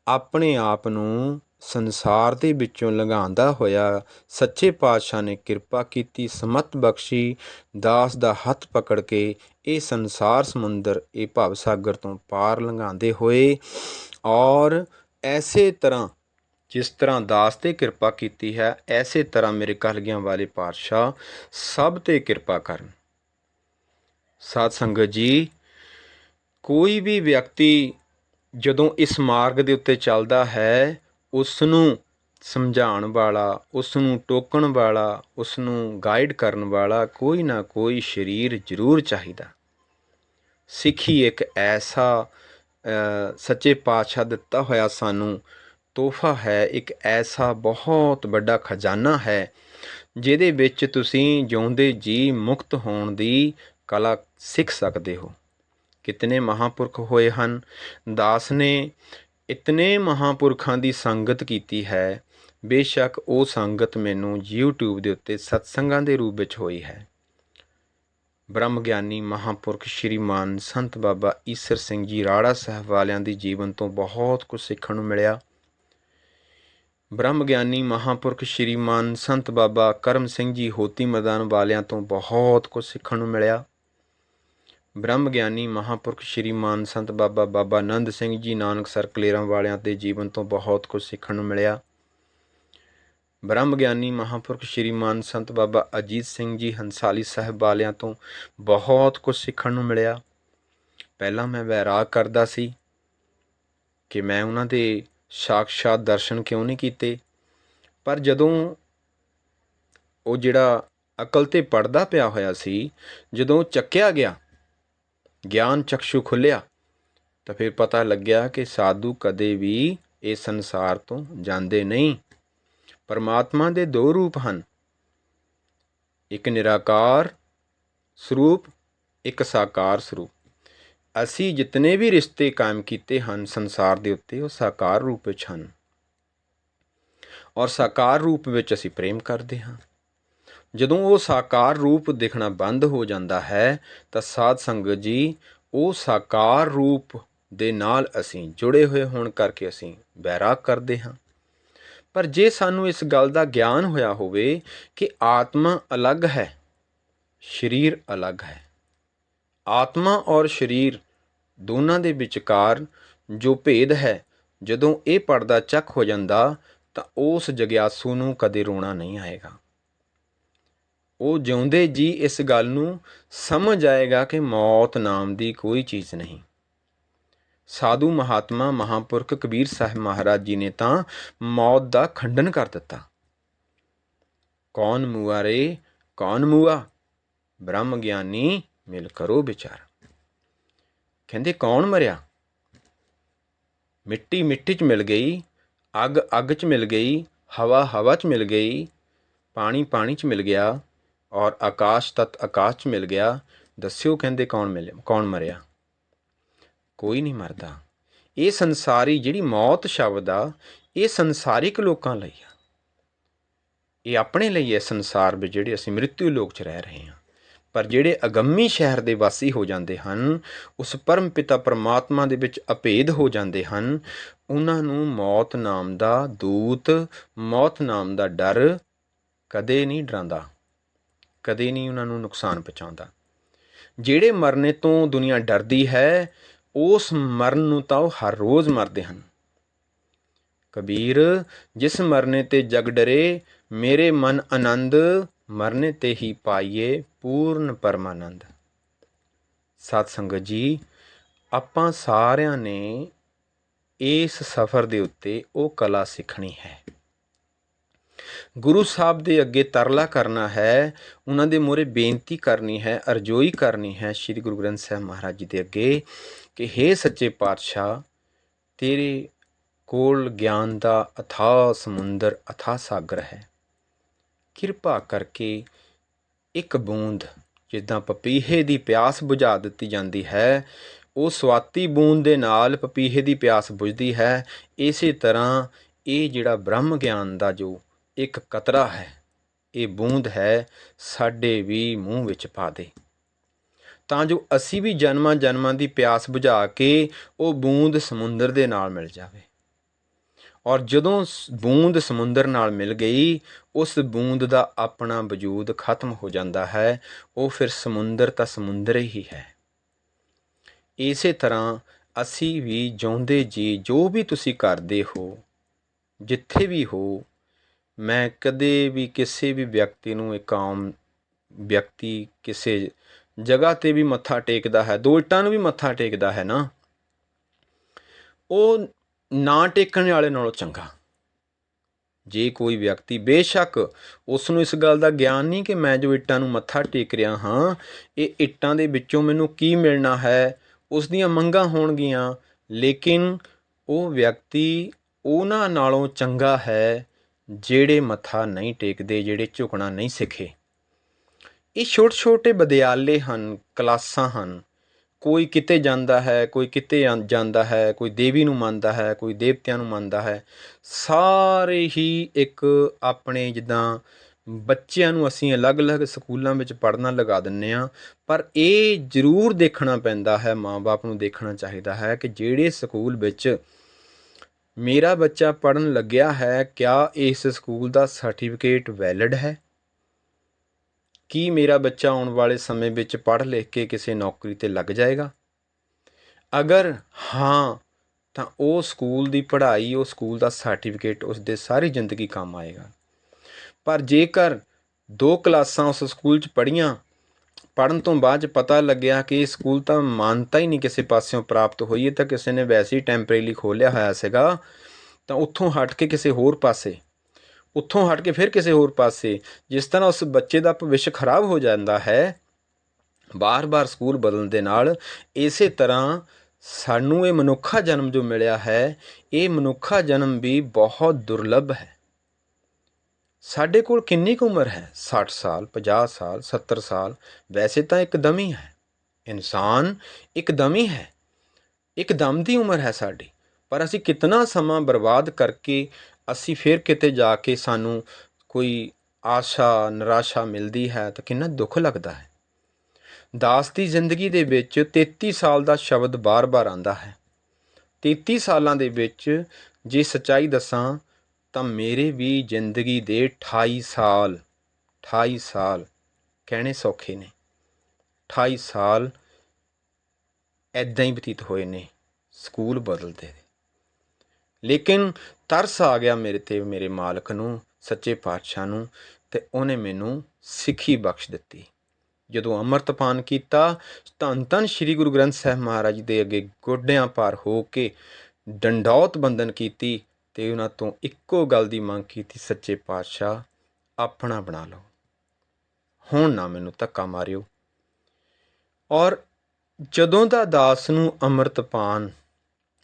ਆਪਣੇ ਆਪ ਨੂੰ ਸੰਸਾਰ ਦੇ ਵਿੱਚੋਂ ਲੰਘਾਉਂਦਾ ਹੋਇਆ ਸੱਚੇ ਪਾਤਸ਼ਾਹ ਨੇ ਕਿਰਪਾ ਕੀਤੀ, ਸਮਤ ਬਖਸ਼ੀ, ਦਾਸ ਦਾ ਹੱਥ ਪਕੜ ਕੇ ਇਹ ਸੰਸਾਰ ਸਮੁੰਦਰ, ਇਹ ਭਵ ਸਾਗਰ ਤੋਂ ਪਾਰ ਲੰਘਾਉਂਦੇ ਹੋਏ ਔਰ ਐਸੇ ਤਰ੍ਹਾਂ ਜਿਸ ਤਰ੍ਹਾਂ ਦਾਸ ਤੇ ਕਿਰਪਾ ਕੀਤੀ ਹੈ, ਐਸੇ ਤਰ੍ਹਾਂ ਮੇਰੇ ਕਲਗੀਆਂ ਵਾਲੇ ਪਾਤਸ਼ਾਹ ਸਭ ਤੇ ਕਿਰਪਾ ਕਰਨ। ਸਾਧ ਸੰਗਤ ਜੀ ਕੋਈ ਵੀ ਵਿਅਕਤੀ ਜਦੋਂ ਇਸ ਮਾਰਗ ਦੇ ਉੱਤੇ ਚੱਲਦਾ ਹੈ ਉਸ ਨੂੰ ਸਮਝਾਉਣ ਵਾਲਾ ਉਸ ਨੂੰ ਟੋਕਣ ਵਾਲਾ ਉਸ ਨੂੰ ਗਾਈਡ ਕਰਨ ਵਾਲਾ ਕੋਈ ਨਾ ਕੋਈ ਸ਼ਰੀਰ ਜ਼ਰੂਰ ਚਾਹੀਦਾ। ਸਿੱਖੀ ਇੱਕ ਐਸਾ ਸੱਚੇ ਪਾਤਸ਼ਾਹ ਦਿੱਤਾ ਹੋਇਆ ਸਾਨੂੰ ਤੋਹਫਾ ਹੈ, ਇੱਕ ਐਸਾ ਬਹੁਤ ਵੱਡਾ ਖਜ਼ਾਨਾ ਹੈ, ਜਿਹਦੇ ਵਿੱਚ ਤੁਸੀਂ ਜਿਉਂਦੇ ਜੀ ਮੁਕਤ ਹੋਣ ਦੀ ਕਲਾ ਸਿੱਖ ਸਕਦੇ ਹੋ। ਕਿਤਨੇ ਮਹਾਪੁਰਖ ਹੋਏ ਹਨ। ਦਾਸ ਨੇ ਇਤਨੇ ਮਹਾਪੁਰਖਾਂ ਦੀ ਸੰਗਤ ਕੀਤੀ ਹੈ। ਬੇਸ਼ੱਕ ਉਹ ਸੰਗਤ ਮੈਨੂੰ YouTube ਦੇ ਉੱਤੇ ਸਤਸੰਗਾਂ ਦੇ ਰੂਪ ਵਿੱਚ ਹੋਈ ਹੈ। ਬ੍ਰਹਮ ਗਿਆਨੀ ਮਹਾਪੁਰਖ ਸ਼੍ਰੀਮਾਨ ਸੰਤ ਬਾਬਾ ਈਸਰ ਸਿੰਘ ਜੀ ਰਾੜਾ ਸਾਹਿਬ ਵਾਲਿਆਂ ਦੀ ਜੀਵਨ ਤੋਂ ਬਹੁਤ ਕੁਝ ਸਿੱਖਣ ਨੂੰ ਮਿਲਿਆ। ਬ੍ਰਹਮ ਗਿਆਨੀ ਮਹਾਪੁਰਖ ਸ਼੍ਰੀਮਾਨ ਸੰਤ ਬਾਬਾ ਕਰਮ ਸਿੰਘ ਜੀ ਹੋਤੀ ਮੈਦਾਨ ਵਾਲਿਆਂ ਤੋਂ ਬਹੁਤ ਕੁਝ ਸਿੱਖਣ ਨੂੰ ਮਿਲਿਆ। ਬ੍ਰਹਮ ਗਿਆਨੀ ਮਹਾਪੁਰਖ ਸ਼੍ਰੀਮਾਨ ਸੰਤ ਬਾਬਾ ਬਾਬਾ ਆਨੰਦ ਸਿੰਘ ਜੀ ਨਾਨਕ ਸਰ ਕਲੇਰਾਂ ਵਾਲਿਆਂ ਦੇ ਜੀਵਨ ਤੋਂ ਬਹੁਤ ਕੁਝ ਸਿੱਖਣ ਨੂੰ ਮਿਲਿਆ। ਬ੍ਰਹਮ ਗਿਆਨੀ ਮਹਾਪੁਰਖ ਸ਼੍ਰੀਮਾਨ ਸੰਤ ਬਾਬਾ ਅਜੀਤ ਸਿੰਘ ਜੀ ਹੰਸਾਲੀ ਸਾਹਿਬ ਵਾਲਿਆਂ ਤੋਂ ਬਹੁਤ ਕੁਝ ਸਿੱਖਣ ਨੂੰ ਮਿਲਿਆ। ਪਹਿਲਾਂ ਮੈਂ ਵੈਰਾਗ ਕਰਦਾ ਸੀ ਕਿ ਮੈਂ ਉਹਨਾਂ ਦੇ ਸਾਕਸ਼ਾਤ ਦਰਸ਼ਨ ਕਿਉਂ ਨਹੀਂ ਕੀਤੇ, ਪਰ ਜਦੋਂ ਉਹ ਜਿਹੜਾ ਅਕਲ ਤੇ ਪੜਦਾ ਪਿਆ ਹੋਇਆ ਸੀ, ਜਦੋਂ ਚੱਕਿਆ ਗਿਆ ਗਿਆਨ ਚਕਸ਼ੂ ਖੁੱਲਿਆ ਤਾਂ ਫਿਰ ਪਤਾ ਲੱਗਿਆ ਕਿ ਸਾਧੂ ਕਦੇ ਵੀ ਇਸ ਸੰਸਾਰ ਤੋਂ ਜਾਂਦੇ ਨਹੀਂ। ਪਰਮਾਤਮਾ ਦੇ ਦੋ ਰੂਪ ਹਨ। ਇੱਕ ਨਿਰਾਕਾਰ ਸਰੂਪ, ਇੱਕ ਸਾਕਾਰ ਸਰੂਪ। ਅਸੀਂ ਜਿਤਨੇ ਵੀ ਰਿਸ਼ਤੇ ਕਾਇਮ ਕੀਤੇ ਹਨ, ਸੰਸਾਰ ਦੇ ਉੱਤੇ ਉਹ ਸਾਕਾਰ ਰੂਪ ਵਿੱਚ ਹਨ। ਔਰ ਸਾਕਾਰ ਰੂਪ ਵਿੱਚ ਅਸੀਂ ਪ੍ਰੇਮ ਕਰਦੇ ਹਾਂ। ਜਦੋਂ ਉਹ ਸਾਕਾਰ ਰੂਪ ਦਿਖਣਾ ਬੰਦ ਹੋ ਜਾਂਦਾ ਹੈ, ਤਾਂ ਸਾਧ ਸੰਗਤ ਜੀ, ਉਹ ਸਾਕਾਰ ਰੂਪ ਦੇ ਨਾਲ ਅਸੀਂ ਜੁੜੇ ਹੋਏ ਹੋਣ ਕਰਕੇ ਅਸੀਂ ਬੈਰਾਗ ਕਰਦੇ ਹਾਂ। ਪਰ ਜੇ ਸਾਨੂੰ ਇਸ ਗੱਲ ਦਾ ਗਿਆਨ ਹੋਇਆ ਹੋਵੇ ਕਿ ਆਤਮਾ ਅਲੱਗ ਹੈ, ਸਰੀਰ ਅਲੱਗ ਹੈ। ਆਤਮਾ ਔਰ ਸਰੀਰ ਦੋਨਾਂ ਦੇ ਵਿਚਕਾਰ ਜੋ ਭੇਦ ਹੈ, ਜਦੋਂ ਇਹ ਪਰਦਾ ਚੱਕ ਹੋ ਜਾਂਦਾ, ਤਾਂ ਉਸ ਜਗਿਆਸੂ ਨੂੰ ਕਦੇ ਰੋਣਾ ਨਹੀਂ ਆਏਗਾ। ਉਹ ਜਿਉਂਦੇ ਜੀ ਇਸ ਗੱਲ ਨੂੰ ਸਮਝ ਆਏਗਾ ਕਿ ਮੌਤ ਨਾਮ ਦੀ ਕੋਈ ਚੀਜ਼ ਨਹੀਂ। ਸਾਧੂ ਮਹਾਤਮਾ ਮਹਾਪੁਰਖ ਕਬੀਰ ਸਾਹਿਬ ਮਹਾਰਾਜ ਜੀ ਨੇ ਤਾਂ ਮੌਤ ਦਾ ਖੰਡਨ ਕਰ ਦਿੱਤਾ। ਕੌਣ ਮੂਆ ਰੇ, ਕੌਣ ਮੂਆ? ਬ੍ਰਹਮ ਗਿਆਨੀ ਮਿਲ ਕਰੋ ਵਿਚਾਰ। ਕਹਿੰਦੇ, ਕੌਣ ਮਰਿਆ? ਮਿੱਟੀ ਮਿੱਟੀ 'ਚ ਮਿਲ ਗਈ, ਅੱਗ ਅੱਗ 'ਚ ਮਿਲ ਗਈ, ਹਵਾ ਹਵਾ 'ਚ ਮਿਲ ਗਈ, ਪਾਣੀ ਪਾਣੀ 'ਚ ਮਿਲ ਗਿਆ ਔਰ ਆਕਾਸ਼ ਤਤ ਆਕਾਸ਼ 'ਚ ਮਿਲ ਗਿਆ, ਦੱਸਿਓ ਕਹਿੰਦੇ ਕੌਣ ਮਿਲਿਆ ਕੌਣ ਮਰਿਆ? ਕੋਈ ਨਹੀਂ ਮਰਦਾ। ਇਹ ਸੰਸਾਰੀ ਜਿਹੜੀ ਮੌਤ ਸ਼ਬਦ ਆ, ਇਹ ਸੰਸਾਰਿਕ ਲੋਕਾਂ ਲਈ ਆ। ਇਹ ਆਪਣੇ ਲਈ ਹੈ ਸੰਸਾਰ ਵਿੱਚ ਜਿਹੜੇ ਅਸੀਂ ਮ੍ਰਿਤੂ ਲੋਕ 'ਚ ਰਹਿ ਰਹੇ ਹਾਂ। ਪਰ ਜਿਹੜੇ ਅਗੰਮੀ ਸ਼ਹਿਰ ਦੇ ਵਾਸੀ ਹੋ ਜਾਂਦੇ ਹਨ, ਉਸ ਪਰਮ ਪਿਤਾ ਪਰਮਾਤਮਾ ਦੇ ਵਿੱਚ ਅਭੇਦ ਹੋ ਜਾਂਦੇ ਹਨ, ਉਹਨਾਂ ਨੂੰ ਮੌਤ ਨਾਮ ਦਾ ਦੂਤ, ਮੌਤ ਨਾਮ ਦਾ ਡਰ ਕਦੇ ਨਹੀਂ ਡਰਾਉਂਦਾ ਕਦੇ ਨਹੀਂ ਉਹਨਾਂ ਨੂੰ ਨੁਕਸਾਨ ਪਹੁੰਚਾਉਂਦਾ। ਜਿਹੜੇ ਮਰਨੇ ਤੋਂ ਦੁਨੀਆ ਡਰਦੀ ਹੈ, ਉਸ ਮਰਨ ਨੂੰ ਤਾਂ ਉਹ ਹਰ ਰੋਜ਼ ਮਰਦੇ ਹਨ। ਕਬੀਰ, ਜਿਸ ਮਰਨੇ ਤੇ ਜਗ ਡਰੇ, ਮੇਰੇ ਮਨ ਆਨੰਦ, ਮਰਨੇ ਤੇ ਹੀ ਪਾਈਏ ਪੂਰਨ ਪਰਮਾਨੰਦ। ਸਤ ਸੰਗਤ ਜੀ, ਆਪਾਂ ਸਾਰਿਆਂ ਨੇ ਇਸ ਸਫ਼ਰ ਦੇ ਉੱਤੇ ਉਹ ਕਲਾ ਸਿੱਖਣੀ ਹੈ। ਗੁਰੂ ਸਾਹਿਬ ਦੇ ਅੱਗੇ ਤਰਲਾ ਕਰਨਾ ਹੈ, ਉਹਨਾਂ ਦੇ ਮੂਹਰੇ ਬੇਨਤੀ ਕਰਨੀ ਹੈ, ਅਰਜ਼ੋਈ ਕਰਨੀ ਹੈ ਸ੍ਰੀ ਗੁਰੂ ਗ੍ਰੰਥ ਸਾਹਿਬ ਮਹਾਰਾਜ ਜੀ ਦੇ ਅੱਗੇ ਕਿ हे ਸੱਚੇ ਪਾਤਸ਼ਾਹ, ਤੇਰੇ ਕੋਲ ਗਿਆਨ ਦਾ ਅਥਾਹ ਸਮੁੰਦਰ, ਅਥਾਹ ਸਾਗਰ ਹੈ। ਕਿਰਪਾ ਕਰਕੇ ਇੱਕ ਬੂੰਦ ਜਿੱਦਾਂ ਪਪੀਹੇ ਦੀ ਪਿਆਸ ਬੁਝਾ ਦਿੱਤੀ ਜਾਂਦੀ ਹੈ, ਉਹ ਸਵਾਤੀ ਬੂੰਦ ਦੇ ਨਾਲ ਪਪੀਹੇ ਦੀ ਪਿਆਸ ਬੁਝਦੀ ਹੈ, ਇਸੇ ਤਰ੍ਹਾਂ ਇਹ ਜਿਹੜਾ ਬ੍ਰਹਮ ਗਿਆਨ ਦਾ ਜੋ ਇੱਕ ਕਤਰਾ ਹੈ। ਇਹ ਬੂੰਦ ਹੈ, ਸਾਡੇ ਵੀ ਮੂੰਹ ਵਿੱਚ ਪਾ ਦੇ। ਤਾਂ ਜੋ ਅਸੀਂ ਵੀ ਜਨਮਾਂ ਜਨਮਾਂ ਦੀ ਪਿਆਸ ਬੁਝਾ ਕੇ ਉਹ ਬੂੰਦ ਸਮੁੰਦਰ ਦੇ ਨਾਲ ਮਿਲ ਜਾਵੇ। ਔਰ ਜਦੋਂ ਸ- ਬੂੰਦ ਸਮੁੰਦਰ ਨਾਲ ਮਿਲ ਗਈ, ਉਸ ਬੂੰਦ ਦਾ ਆਪਣਾ ਵਜੂਦ ਖਤਮ ਹੋ ਜਾਂਦਾ ਹੈ। ਉਹ ਫਿਰ ਸਮੁੰਦਰ ਤਾਂ ਸਮੁੰਦਰ ਹੀ ਹੈ। ਇਸੇ ਤਰ੍ਹਾਂ ਅਸੀਂ ਵੀ ਜਿਉਂਦੇ ਜੀ, ਜੋ ਵੀ ਤੁਸੀਂ ਕਰਦੇ ਹੋ, ਜਿੱਥੇ ਵੀ ਹੋ ਮੈਂ ਕਦੇ ਵੀ ਕਿਸੇ ਵੀ ਵਿਅਕਤੀ ਨੂੰ ਇੱਕ ਆਮ ਵਿਅਕਤੀ ਕਿਸੇ ਜਗ੍ਹਾ ਤੇ ਵੀ ਮੱਥਾ ਟੇਕਦਾ ਹੈ, ਦੋ ਇੱਟਾਂ ਨੂੰ ਵੀ ਮੱਥਾ ਟੇਕਦਾ ਹੈ ਨਾ, ਉਹ ਨਾ ਟੇਕਣ ਵਾਲੇ ਨਾਲੋਂ ਚੰਗਾ। ਜੇ ਕੋਈ ਵਿਅਕਤੀ ਬੇਸ਼ੱਕ ਉਸ ਨੂੰ ਇਸ ਗੱਲ ਦਾ ਗਿਆਨ ਨਹੀਂ ਕਿ ਮੈਂ ਜੋ ਇੱਟਾਂ ਨੂੰ ਮੱਥਾ ਟੇਕ ਰਿਹਾ ਹਾਂ, ਇਹ ਇੱਟਾਂ ਦੇ ਵਿੱਚੋਂ ਮੈਨੂੰ ਕੀ ਮਿਲਣਾ ਹੈ, ਉਸ ਦੀਆਂ ਮੰਗਾਂ ਹੋਣਗੀਆਂ, ਲੇਕਿਨ ਉਹ ਵਿਅਕਤੀ ਉਹਨਾਂ ਨਾਲੋਂ ਚੰਗਾ ਹੈ ਜਿਹੜੇ ਮੱਥਾ ਨਹੀਂ ਟੇਕਦੇ, ਜਿਹੜੇ ਝੁਕਣਾ ਨਹੀਂ ਸਿੱਖੇ। ਇਹ ਛੋਟੇ ਛੋਟੇ ਵਿਦਿਆਲੇ ਹਨ, ਕਲਾਸਾਂ ਹਨ। ਕੋਈ ਕਿਤੇ ਜਾਂਦਾ ਹੈ, ਕੋਈ ਕਿਤੇ ਆਂ- ਜਾਂਦਾ ਹੈ, ਕੋਈ ਦੇਵੀ ਨੂੰ ਮੰਨਦਾ ਹੈ, ਕੋਈ ਦੇਵਤਿਆਂ ਨੂੰ ਮੰਨਦਾ ਹੈ। ਸਾਰੇ ਹੀ ਇੱਕ ਆਪਣੇ ਜਿੱਦਾਂ ਬੱਚਿਆਂ ਨੂੰ ਅਸੀਂ ਅਲੱਗ-ਅਲੱਗ ਸਕੂਲਾਂ ਵਿੱਚ ਪੜ੍ਹਨਾ ਲਗਾ ਦਿੰਨੇ ਆ ਪਰ ਇਹ ਜ਼ਰੂਰ ਦੇਖਣਾ ਪੈਂਦਾ ਹੈ, ਮਾਂ-ਬਾਪ ਨੂੰ ਦੇਖਣਾ ਚਾਹੀਦਾ ਹੈ ਕਿ ਜਿਹੜੇ ਸਕੂਲ ਵਿੱਚ ਮੇਰਾ ਬੱਚਾ ਪੜ੍ਹਨ ਲੱਗਿਆ ਹੈ, ਕਿਆ ਇਸ ਸਕੂਲ ਦਾ ਸਰਟੀਫਿਕੇਟ ਵੈਲਿਡ ਹੈ? ਕੀ ਮੇਰਾ ਬੱਚਾ ਆਉਣ ਵਾਲੇ ਸਮੇਂ ਵਿੱਚ ਪੜ੍ਹ ਲਿਖ ਕੇ ਕਿਸੇ ਨੌਕਰੀ ਤੇ ਲੱਗ ਜਾਏਗਾ? ਅਗਰ ਹਾਂ, ਤਾਂ ਉਹ ਸਕੂਲ ਦੀ ਪੜ੍ਹਾਈ, ਉਹ ਸਕੂਲ ਦਾ ਸਰਟੀਫਿਕੇਟ, ਉਸ ਦੇ ਸਾਰੀ ਜ਼ਿੰਦਗੀ ਕੰਮ ਆਏਗਾ। ਪਰ ਜੇਕਰ ਦੋ ਕਲਾਸਾਂ ਉਸ ਸਕੂਲ 'ਚ ਪੜ੍ਹੀਆਂ ਪੜਨ ਤੋਂ ਬਾਅਦ 'ਚ ਪਤਾ ਲੱਗਿਆ ਕਿ ਇਹ ਸਕੂਲ ਤਾਂ ਮਾਨਤਾ ਹੀ ਨਹੀਂ ਕਿਸੇ ਪਾਸਿਓਂ ਪ੍ਰਾਪਤ ਹੋਈ ਇਹ ਤਾਂ ਕਿਸੇ ਨੇ ਵੈਸੇ ਹੀ ਟੈਂਪਰੇਰੀ ਖੋਲਿਆ ਹੋਇਆ ਸੀਗਾ। ਤਾਂ ਉੱਥੋਂ ਹਟ ਕੇ ਕਿਸੇ ਹੋਰ ਪਾਸੇ, ਉੱਥੋਂ ਹਟ ਕੇ ਫਿਰ ਕਿਸੇ ਹੋਰ ਪਾਸੇ, ਜਿਸ ਤਰ੍ਹਾਂ ਉਸ ਬੱਚੇ ਦਾ ਭਵਿੱਖ ਖਰਾਬ ਹੋ ਜਾਂਦਾ ਹੈ, ਬਾਰ-ਬਾਰ ਸਕੂਲ ਬਦਲਣ ਦੇ ਨਾਲ ਇਸੇ ਤਰ੍ਹਾਂ ਸਾਨੂੰ ਇਹ ਮਨੁੱਖਾ ਜਨਮ ਜੋ ਮਿਲਿਆ ਹੈ, ਇਹ ਮਨੁੱਖਾ ਜਨਮ ਵੀ ਬਹੁਤ ਦੁਰਲੱਭ ਹੈ। ਸਾਡੇ ਕੋਲ ਕਿੰਨੀ ਕੁ ਉਮਰ ਹੈ? ਸੱਠ ਸਾਲ 50 ਸਾਲ 70 ਸਾਲ? ਵੈਸੇ ਤਾਂ ਇੱਕਦਮ ਹੀ ਹੈ। ਇਨਸਾਨ ਇੱਕਦਮ ਹੀ ਹੈ। ਇੱਕਦਮ ਦੀ ਉਮਰ ਹੈ ਸਾਡੀ। ਪਰ ਅਸੀਂ ਕਿਤਨਾ ਸਮਾਂ ਬਰਬਾਦ ਕਰਕੇ ਅਸੀਂ ਫਿਰ ਕਿਤੇ ਜਾ ਕੇ ਸਾਨੂੰ ਕੋਈ ਆਸ਼ਾ, ਨਿਰਾਸ਼ਾ ਮਿਲਦੀ ਹੈ ਤਾਂ ਕਿੰਨਾ ਦੁੱਖ ਲੱਗਦਾ ਹੈ। ਦਾਸ ਦੀ ਜ਼ਿੰਦਗੀ ਦੇ ਵਿੱਚ 33 ਸਾਲ ਦਾ ਸ਼ਬਦ ਬਾਰ-ਬਾਰ ਆਂਦਾ ਹੈ। 33 ਸਾਲਾਂ ਦੇ ਵਿੱਚ ਜੇ ਸੱਚਾਈ ਦੱਸਾਂ ਤਾਂ ਮੇਰੇ ਵੀ ਜ਼ਿੰਦਗੀ ਦੇ 28 ਸਾਲ 28 ਸਾਲ ਕਹਿਣੇ ਸੌਖੇ ਨੇ। 28 ਸਾਲ ਐਦਾਂ ਹੀ ਬਤੀਤ ਹੋਏ ਨੇ, ਸਕੂਲ ਬਦਲਦੇ ਲੇਕਿਨ ਤਰਸ ਆ ਗਿਆ ਮੇਰੇ ਤੇ, ਮੇਰੇ ਮਾਲਕ ਨੂੰ, ਸੱਚੇ ਪਾਤਸ਼ਾਹ ਨੂੰ ਤੇ ਉਹਨੇ ਮੈਨੂੰ ਸਿੱਖੀ ਬਖਸ਼ ਦਿੱਤੀ। ਜਦੋਂ ਅੰਮ੍ਰਿਤਪਾਨ ਕੀਤਾ, ਧੰਨ ਧੰਨ ਸ੍ਰੀ ਗੁਰੂ ਗ੍ਰੰਥ ਸਾਹਿਬ ਮਹਾਰਾਜ ਦੇ ਅੱਗੇ ਗੋਡਿਆਂ ਪਾਰ ਹੋ ਕੇ ਡੰਡੌਤ ਬੰਦਨ ਕੀਤੀ ਅਤੇ ਉਹਨਾਂ ਤੋਂ ਇੱਕੋ ਗੱਲ ਦੀ ਮੰਗ ਕੀਤੀ, ਸੱਚੇ ਪਾਤਸ਼ਾਹ, ਆਪਣਾ ਬਣਾ ਲਓ। ਹੁਣ ਨਾ ਮੈਨੂੰ ਧੱਕਾ ਮਾਰਿਓ। ਔਰ ਜਦੋਂ ਦਾ ਦਾਸ ਨੂੰ ਅੰਮ੍ਰਿਤਪਾਨ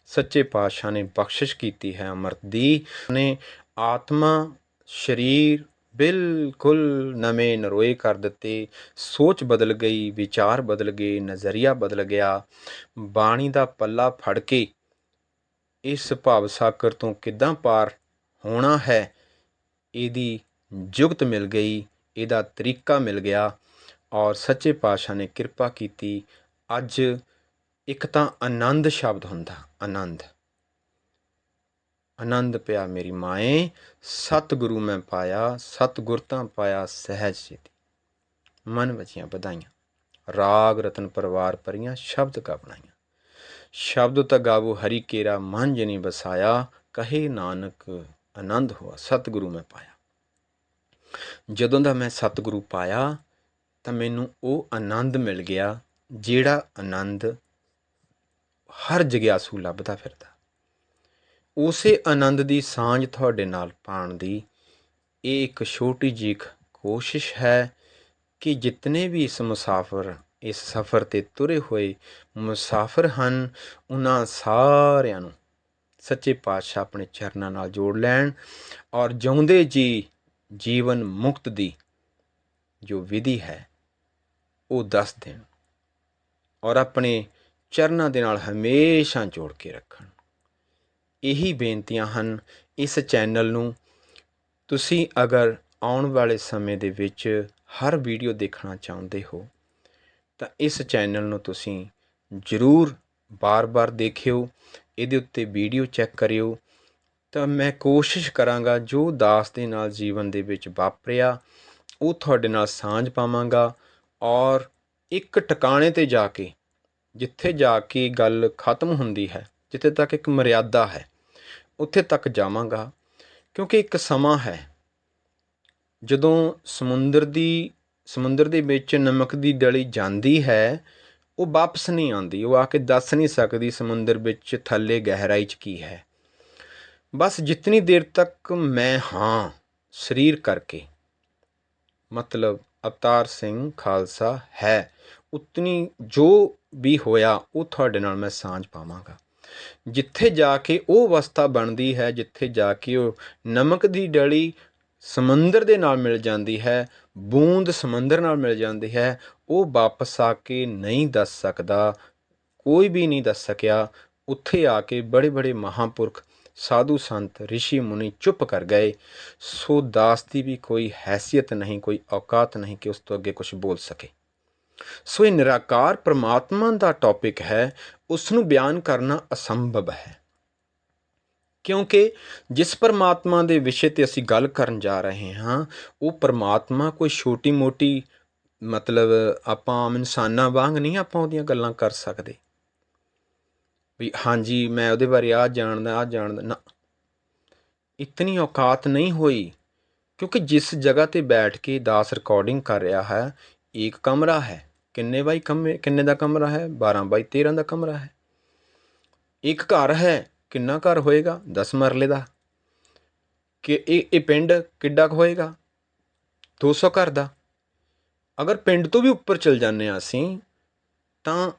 ਸੱਚੇ ਪਾਤਸ਼ਾਹ ਨੇ ਬਖਸ਼ਿਸ਼ ਕੀਤੀ ਹੈ ਅੰਮ੍ਰਿਤ ਦੀ ਨੇ ਆਤਮਾ, ਸਰੀਰ ਬਿਲਕੁਲ ਨਵੇਂ ਨਰੋਏ ਕਰ ਦਿੱਤੇ। ਸੋਚ ਬਦਲ ਗਈ, ਵਿਚਾਰ ਬਦਲ ਗਏ, ਨਜ਼ਰੀਆ ਬਦਲ ਗਿਆ। ਬਾਣੀ ਦਾ ਪੱਲਾ ਫੜ ਕੇ ਇਸ ਭਾਵ ਸਾਕਰ ਤੋਂ ਕਿੱਦਾਂ ਪਾਰ ਹੋਣਾ ਹੈ? ਇਹਦੀ ਜੁਗਤ ਮਿਲ ਗਈ, ਇਹਦਾ ਤਰੀਕਾ ਮਿਲ ਗਿਆ ਔਰ ਸੱਚੇ ਪਾਤਸ਼ਾਹ ਨੇ ਕਿਰਪਾ ਕੀਤੀ। ਅੱਜ ਇੱਕ ਤਾਂ ਆਨੰਦ ਸ਼ਬਦ ਹੁੰਦਾ, ਆਨੰਦ। ਆਨੰਦ ਪਿਆ ਮੇਰੀ ਮਾਏ, ਸਤਿਗੁਰੂ ਮੈਂ ਪਾਇਆ, ਸਤਿਗੁਰ ਤਾਂ ਪਾਇਆ ਸਹਿਜ ਸਿਧੀ ਮਨ ਵਚੀਆਂ ਵਧਾਈਆਂ, ਰਾਗ ਰਤਨ ਪਰਿਵਾਰ ਪਰੀਆਂ ਸ਼ਬਦ ਕਾ ਬਣਾਈਆਂ। ਸ਼ਬਦ ਤ ਗਾਵੋ, ਹਰੀ ਕੇਰਾ ਮਨ ਜਨੀ ਬਸਾਇਆ ਕਹੇ ਨਾਨਕ, ਆਨੰਦ ਹੋਆ, ਸਤਿਗੁਰੂ ਮੈਂ ਪਾਇਆ। ਜਦੋਂ ਦਾ ਮੈਂ ਸਤਿਗੁਰੂ ਪਾਇਆ, ਤਾਂ ਮੈਨੂੰ ਉਹ ਆਨੰਦ ਮਿਲ ਗਿਆ, ਜਿਹੜਾ ਆਨੰਦ ਹਰ ਜਗਿਆਸੂ ਲੱਭਦਾ ਫਿਰਦਾ। ਉਸੇ ਆਨੰਦ ਦੀ ਸਾਂਝ ਤੁਹਾਡੇ ਨਾਲ ਪਾਉਣ ਦੀ ਇਹ ਇੱਕ ਛੋਟੀ ਜਿਹੀ ਕੋਸ਼ਿਸ਼ ਹੈ ਕਿ ਜਿਤਨੇ ਵੀ ਇਸ ਮੁਸਾਫਰ ਇਸ ਸਫ਼ਰ ਤੇ ਤੁਰੇ ਹੋਏ ਮੁਸਾਫਰ ਹਨ ਉਹਨਾਂ ਸਾਰਿਆਂ ਨੂੰ। ਸੱਚੇ ਪਾਤਸ਼ਾਹ ਆਪਣੇ ਚਰਨਾਂ ਨਾਲ ਜੋੜ ਲੈਣ ਔਰ ਜਿਉਂਦੇ ਜੀ ਜੀਵਨ ਮੁਕਤ ਦੀ ਜੋ ਵਿਧੀ ਹੈ, ਉਹ ਦੱਸ ਦੇਣ ਔਰ ਆਪਣੇ ਚਰਨਾਂ ਦੇ ਨਾਲ ਹਮੇਸ਼ਾ ਜੋੜ ਕੇ ਰੱਖਣ। ਇਹੀ ਬੇਨਤੀਆਂ ਹਨ ਇਸ ਚੈਨਲ ਨੂੰ। ਤੁਸੀਂ ਅਗਰ ਆਉਣ ਵਾਲੇ ਸਮੇਂ ਦੇ ਵਿੱਚ ਹਰ ਵੀਡੀਓ ਦੇਖਣਾ ਚਾਹੁੰਦੇ ਹੋ ਤਾਂ ਇਸ ਚੈਨਲ ਨੂੰ ਤੁਸੀਂ ਜ਼ਰੂਰ ਬਾਰ-ਬਾਰ ਦੇਖਿਓ, ਇਹਦੇ ਉੱਤੇ ਵੀਡੀਓ ਚੈੱਕ ਕਰਿਓ। ਤਾਂ ਮੈਂ ਕੋਸ਼ਿਸ਼ ਕਰਾਂਗਾ, ਜੋ ਦਾਸ ਦੇ ਨਾਲ ਜੀਵਨ ਦੇ ਵਿੱਚ ਵਾਪਰਿਆ, ਉਹ ਤੁਹਾਡੇ ਨਾਲ ਸਾਂਝ ਪਾਵਾਂਗਾ ਔਰ ਇੱਕ ਟਿਕਾਣੇ ਤੇ ਜਾ ਕੇ, ਜਿੱਥੇ ਜਾ ਕੇ ਗੱਲ ਖਤਮ ਹੁੰਦੀ ਹੈ, ਜਿੱਥੇ ਤੱਕ ਇੱਕ ਮਰਿਆਦਾ ਹੈ, ਉੱਥੇ ਤੱਕ ਜਾਵਾਂਗਾ। ਕਿਉਂਕਿ ਇੱਕ ਸਮਾਂ ਹੈ, ਜਦੋਂ ਸਮੁੰਦਰ ਦੀ ਸਮੁੰਦਰ ਦੇ ਵਿੱਚ ਨਮਕ ਦੀ ਡਲੀ ਜਾਂਦੀ ਹੈ, ਉਹ ਵਾਪਸ ਨਹੀਂ ਆਉਂਦੀ, ਉਹ ਆ ਕੇ ਦੱਸ ਨਹੀਂ ਸਕਦੀ ਸਮੁੰਦਰ ਵਿੱਚ ਥੱਲੇ ਗਹਿਰਾਈ 'ਚ ਕੀ ਹੈ। ਬਸ ਜਿੰਨੀ ਦੇਰ ਤੱਕ ਮੈਂ ਹਾਂ ਸਰੀਰ ਕਰਕੇ, ਮਤਲਬ ਅਵਤਾਰ ਸਿੰਘ ਖਾਲਸਾ ਹੈ, ਉਤਨੀ ਜੋ ਵੀ ਹੋਇਆ, ਉਹ ਤੁਹਾਡੇ ਨਾਲ ਮੈਂ ਸਾਂਝ ਪਾਵਾਂਗਾ। ਜਿੱਥੇ ਜਾ ਕੇ ਉਹ ਅਵਸਥਾ ਬਣਦੀ ਹੈ, ਜਿੱਥੇ ਜਾ ਕੇ ਉਹ ਨਮਕ ਦੀ ਡਲੀ ਸਮੁੰਦਰ ਦੇ ਨਾਲ ਮਿਲ ਜਾਂਦੀ ਹੈ, ਬੂੰਦ ਸਮੁੰਦਰ ਨਾਲ ਮਿਲ ਜਾਂਦੀ ਹੈ, ਉਹ ਵਾਪਸ ਆ ਕੇ ਨਹੀਂ ਦੱਸ ਸਕਦਾ, ਕੋਈ ਵੀ ਨਹੀਂ ਦੱਸ ਸਕਿਆ। ਉੱਥੇ ਆ ਕੇ ਬੜੇ ਬੜੇ ਮਹਾਪੁਰਖ, ਸਾਧੂ ਸੰਤ ઋષਿ ਮੁਨੀ ਚੁੱਪ ਕਰ ਗਏ। ਸੋ ਦਾਸ ਦੀ ਵੀ ਕੋਈ ਹੈਸੀਅਤ ਨਹੀਂ, ਕੋਈ ਔਕਾਤ ਨਹੀਂ ਕਿ ਉਸ ਤੋਂ ਅੱਗੇ ਕੁਝ ਬੋਲ ਸਕੇ। ਸੋ ਇਹ ਨਿਰਾਕਾਰ ਪ੍ਰਮਾਤਮਾ ਦਾ ਟੌਪਿਕ ਹੈ ਉਸ ਨੂੰ ਬਿਆਨ ਕਰਨਾ ਅਸੰਭਵ ਹੈ। ਕਿਉਂਕਿ ਜਿਸ ਪਰਮਾਤਮਾ ਦੇ ਵਿਸ਼ੇ ਤੇ ਅਸੀਂ ਗੱਲ ਕਰਨ ਜਾ ਰਹੇ ਹਾਂ, ਉਹ ਪਰਮਾਤਮਾ ਕੋਈ ਛੋਟੀ ਮੋਟੀ ਮਤਲਬ ਆਪਾਂ ਆਮ ਇਨਸਾਨਾਂ ਵਾਂਗ ਨਹੀਂ ਆਪਾਂ ਉਹਦੀਆਂ ਗੱਲਾਂ ਕਰ ਸਕਦੇ। ਵੀ ਹਾਂਜੀ, ਮੈਂ ਉਹਦੇ ਬਾਰੇ ਆ ਜਾਣਦਾ ਆ ਜਾਣਦਾ, ਨਾ। ਇਤਨੀ ਔਕਾਤ ਨਹੀਂ ਹੋਈ, ਕਿਉਂਕਿ ਜਿਸ ਜਗ੍ਹਾ ਤੇ ਬੈਠ ਕੇ ਦਾਸ ਰਿਕਾਰਡਿੰਗ ਕਰ ਰਿਹਾ ਹੈ ਇੱਕ ਕਮਰਾ ਹੈ। ਕਿੰਨੇ ਬਾਈ ਕਮਰੇ, ਕਿੰਨੇ ਦਾ ਕਮਰਾ ਹੈ? 12 ਬਾਈ 13 ਦਾ ਕਮਰਾ ਹੈ। ਇੱਕ ਘਰ ਹੈ। ਕਿੰਨਾ ਘਰ ਹੋਏਗਾ? 10 ਮਰਲੇ ਦਾ। ਕਿ ਇਹ ਇਹ ਪਿੰਡ ਕਿੱਡਾ ਕੁ ਹੋਏਗਾ? 200 ਘਰ ਦਾ। ਅਗਰ ਪਿੰਡ ਤੋਂ ਵੀ ਉੱਪਰ ਚਲ ਜਾਂਦੇ ਆ ਅਸੀਂ, ਤਾਂ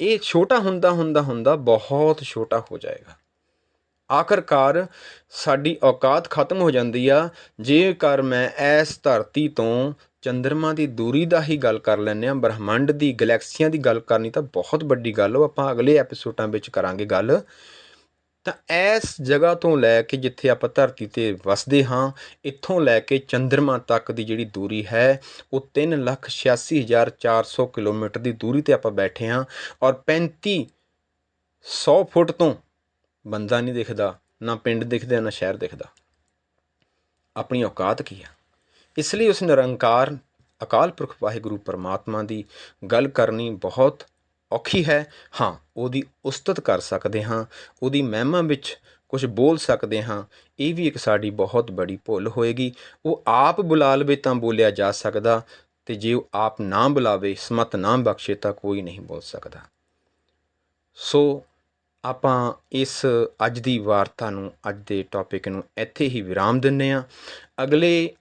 ਇਹ ਛੋਟਾ ਹੁੰਦਾ ਹੁੰਦਾ ਹੁੰਦਾ ਬਹੁਤ ਛੋਟਾ ਹੋ ਜਾਏਗਾ। ਆਖਰਕਾਰ ਸਾਡੀ ਔਕਾਤ ਖਤਮ ਹੋ ਜਾਂਦੀ ਆ। ਜੇਕਰ ਮੈਂ ਇਸ ਧਰਤੀ ਤੋਂ ਚੰਦਰਮਾ ਦੀ ਦੂਰੀ ਦਾ ਹੀ ਗੱਲ ਕਰ ਲੈਂਦੇ ਆ ਬ੍ਰਹਿਮੰਡ ਦੀ, ਗੈਲੈਕਸੀਆਂ ਦੀ ਗੱਲ ਕਰਨੀ ਤਾਂ ਬਹੁਤ ਵੱਡੀ ਗੱਲ ਉਹ ਆਪਾਂ ਅਗਲੇ ਐਪੀਸੋਡਾਂ ਵਿੱਚ ਕਰਾਂਗੇ ਗੱਲ। ਤਾਂ ਇਸ ਜਗ੍ਹਾ ਤੋਂ ਲੈ ਕੇ ਜਿੱਥੇ ਆਪਾਂ ਧਰਤੀ ਤੇ ਵਸਦੇ ਹਾਂ, ਇੱਥੋਂ ਲੈ ਕੇ ਚੰਦਰਮਾ ਤੱਕ ਦੀ ਜਿਹੜੀ ਦੂਰੀ ਹੈ, ਉਹ 386400 ਕਿਲੋਮੀਟਰ ਦੀ ਦੂਰੀ ਤੇ ਆਪਾਂ ਬੈਠੇ ਹਾਂ ਔਰ 3500 ਫੁੱਟ ਤੋਂ ਬੰਦਾ ਨਹੀਂ ਦਿਖਦਾ, ਨਾ ਪਿੰਡ ਦਿਖਦਾ, ਨਾ ਸ਼ਹਿਰ ਦਿਖਦਾ। ਆਪਣੀ ਔਕਾਤ ਕੀ ਆ? ਇਸ ਲਈ ਉਸ ਨਿਰੰਕਾਰ ਅਕਾਲ ਪੁਰਖ ਵਾਹਿਗੁਰੂ ਪਰਮਾਤਮਾ ਦੀ ਗੱਲ ਕਰਨੀ ਬਹੁਤ ਔਖੀ ਹੈ? ਹਾਂ, ਉਹਦੀ ਉਸਤਤ ਕਰ ਸਕਦੇ ਹਾਂ, ਉਹਦੀ ਮਹਿਮਾ ਵਿੱਚ ਕੁਝ ਬੋਲ ਸਕਦੇ ਹਾਂ, ਇਹ ਵੀ ਇੱਕ ਸਾਡੀ ਬਹੁਤ ਬੜੀ ਭੁੱਲ ਹੋਏਗੀ। ਉਹ ਆਪ ਬੁਲਾ ਲਵੇ ਤਾਂ ਬੋਲਿਆ ਜਾ ਸਕਦਾ ਤੇ ਜੇ ਉਹ ਆਪ ਨਾ ਬੁਲਾਵੇ, ਸਮਤ ਨਾ ਬਖਸ਼ੇ ਤਾਂ ਕੋਈ ਨਹੀਂ ਬੋਲ ਸਕਦਾ। ਸੋ, ਆਪਾਂ ਇਸ ਅੱਜ ਦੀ ਵਾਰਤਾ ਨੂੰ, ਅੱਜ ਦੇ ਟੌਪਿਕ ਨੂੰ ਇੱਥੇ ਹੀ ਵਿਰਾਮ ਦਿੰਨੇ ਆ ਅਗਲੇ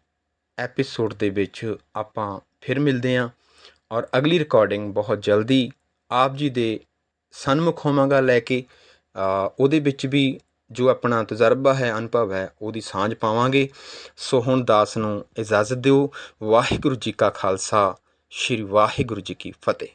ਐਪੀਸੋਡ ਦੇ ਵਿੱਚ ਆਪਾਂ ਫਿਰ ਮਿਲਦੇ ਹਾਂ ਔਰ ਅਗਲੀ ਰਿਕਾਰਡਿੰਗ ਬਹੁਤ ਜਲਦੀ ਆਪ ਜੀ ਦੇ ਸਨਮੁਖ ਹੋਵਾਂਗਾ ਲੈ ਕੇ ਉਹਦੇ ਵਿੱਚ ਵੀ ਜੋ ਆਪਣਾ ਤਜਰਬਾ ਹੈ, ਅਨੁਭਵ ਹੈ, ਉਹਦੀ ਸਾਂਝ ਪਾਵਾਂਗੇ। ਸੋ ਹੁਣ ਦਾਸ ਨੂੰ ਇਜਾਜ਼ਤ ਦਿਓ। ਵਾਹਿਗੁਰੂ ਜੀ ਕਾ ਖਾਲਸਾ, ਸ੍ਰੀ ਵਾਹਿਗੁਰੂ ਜੀ ਕੀ ਫਤਿਹ।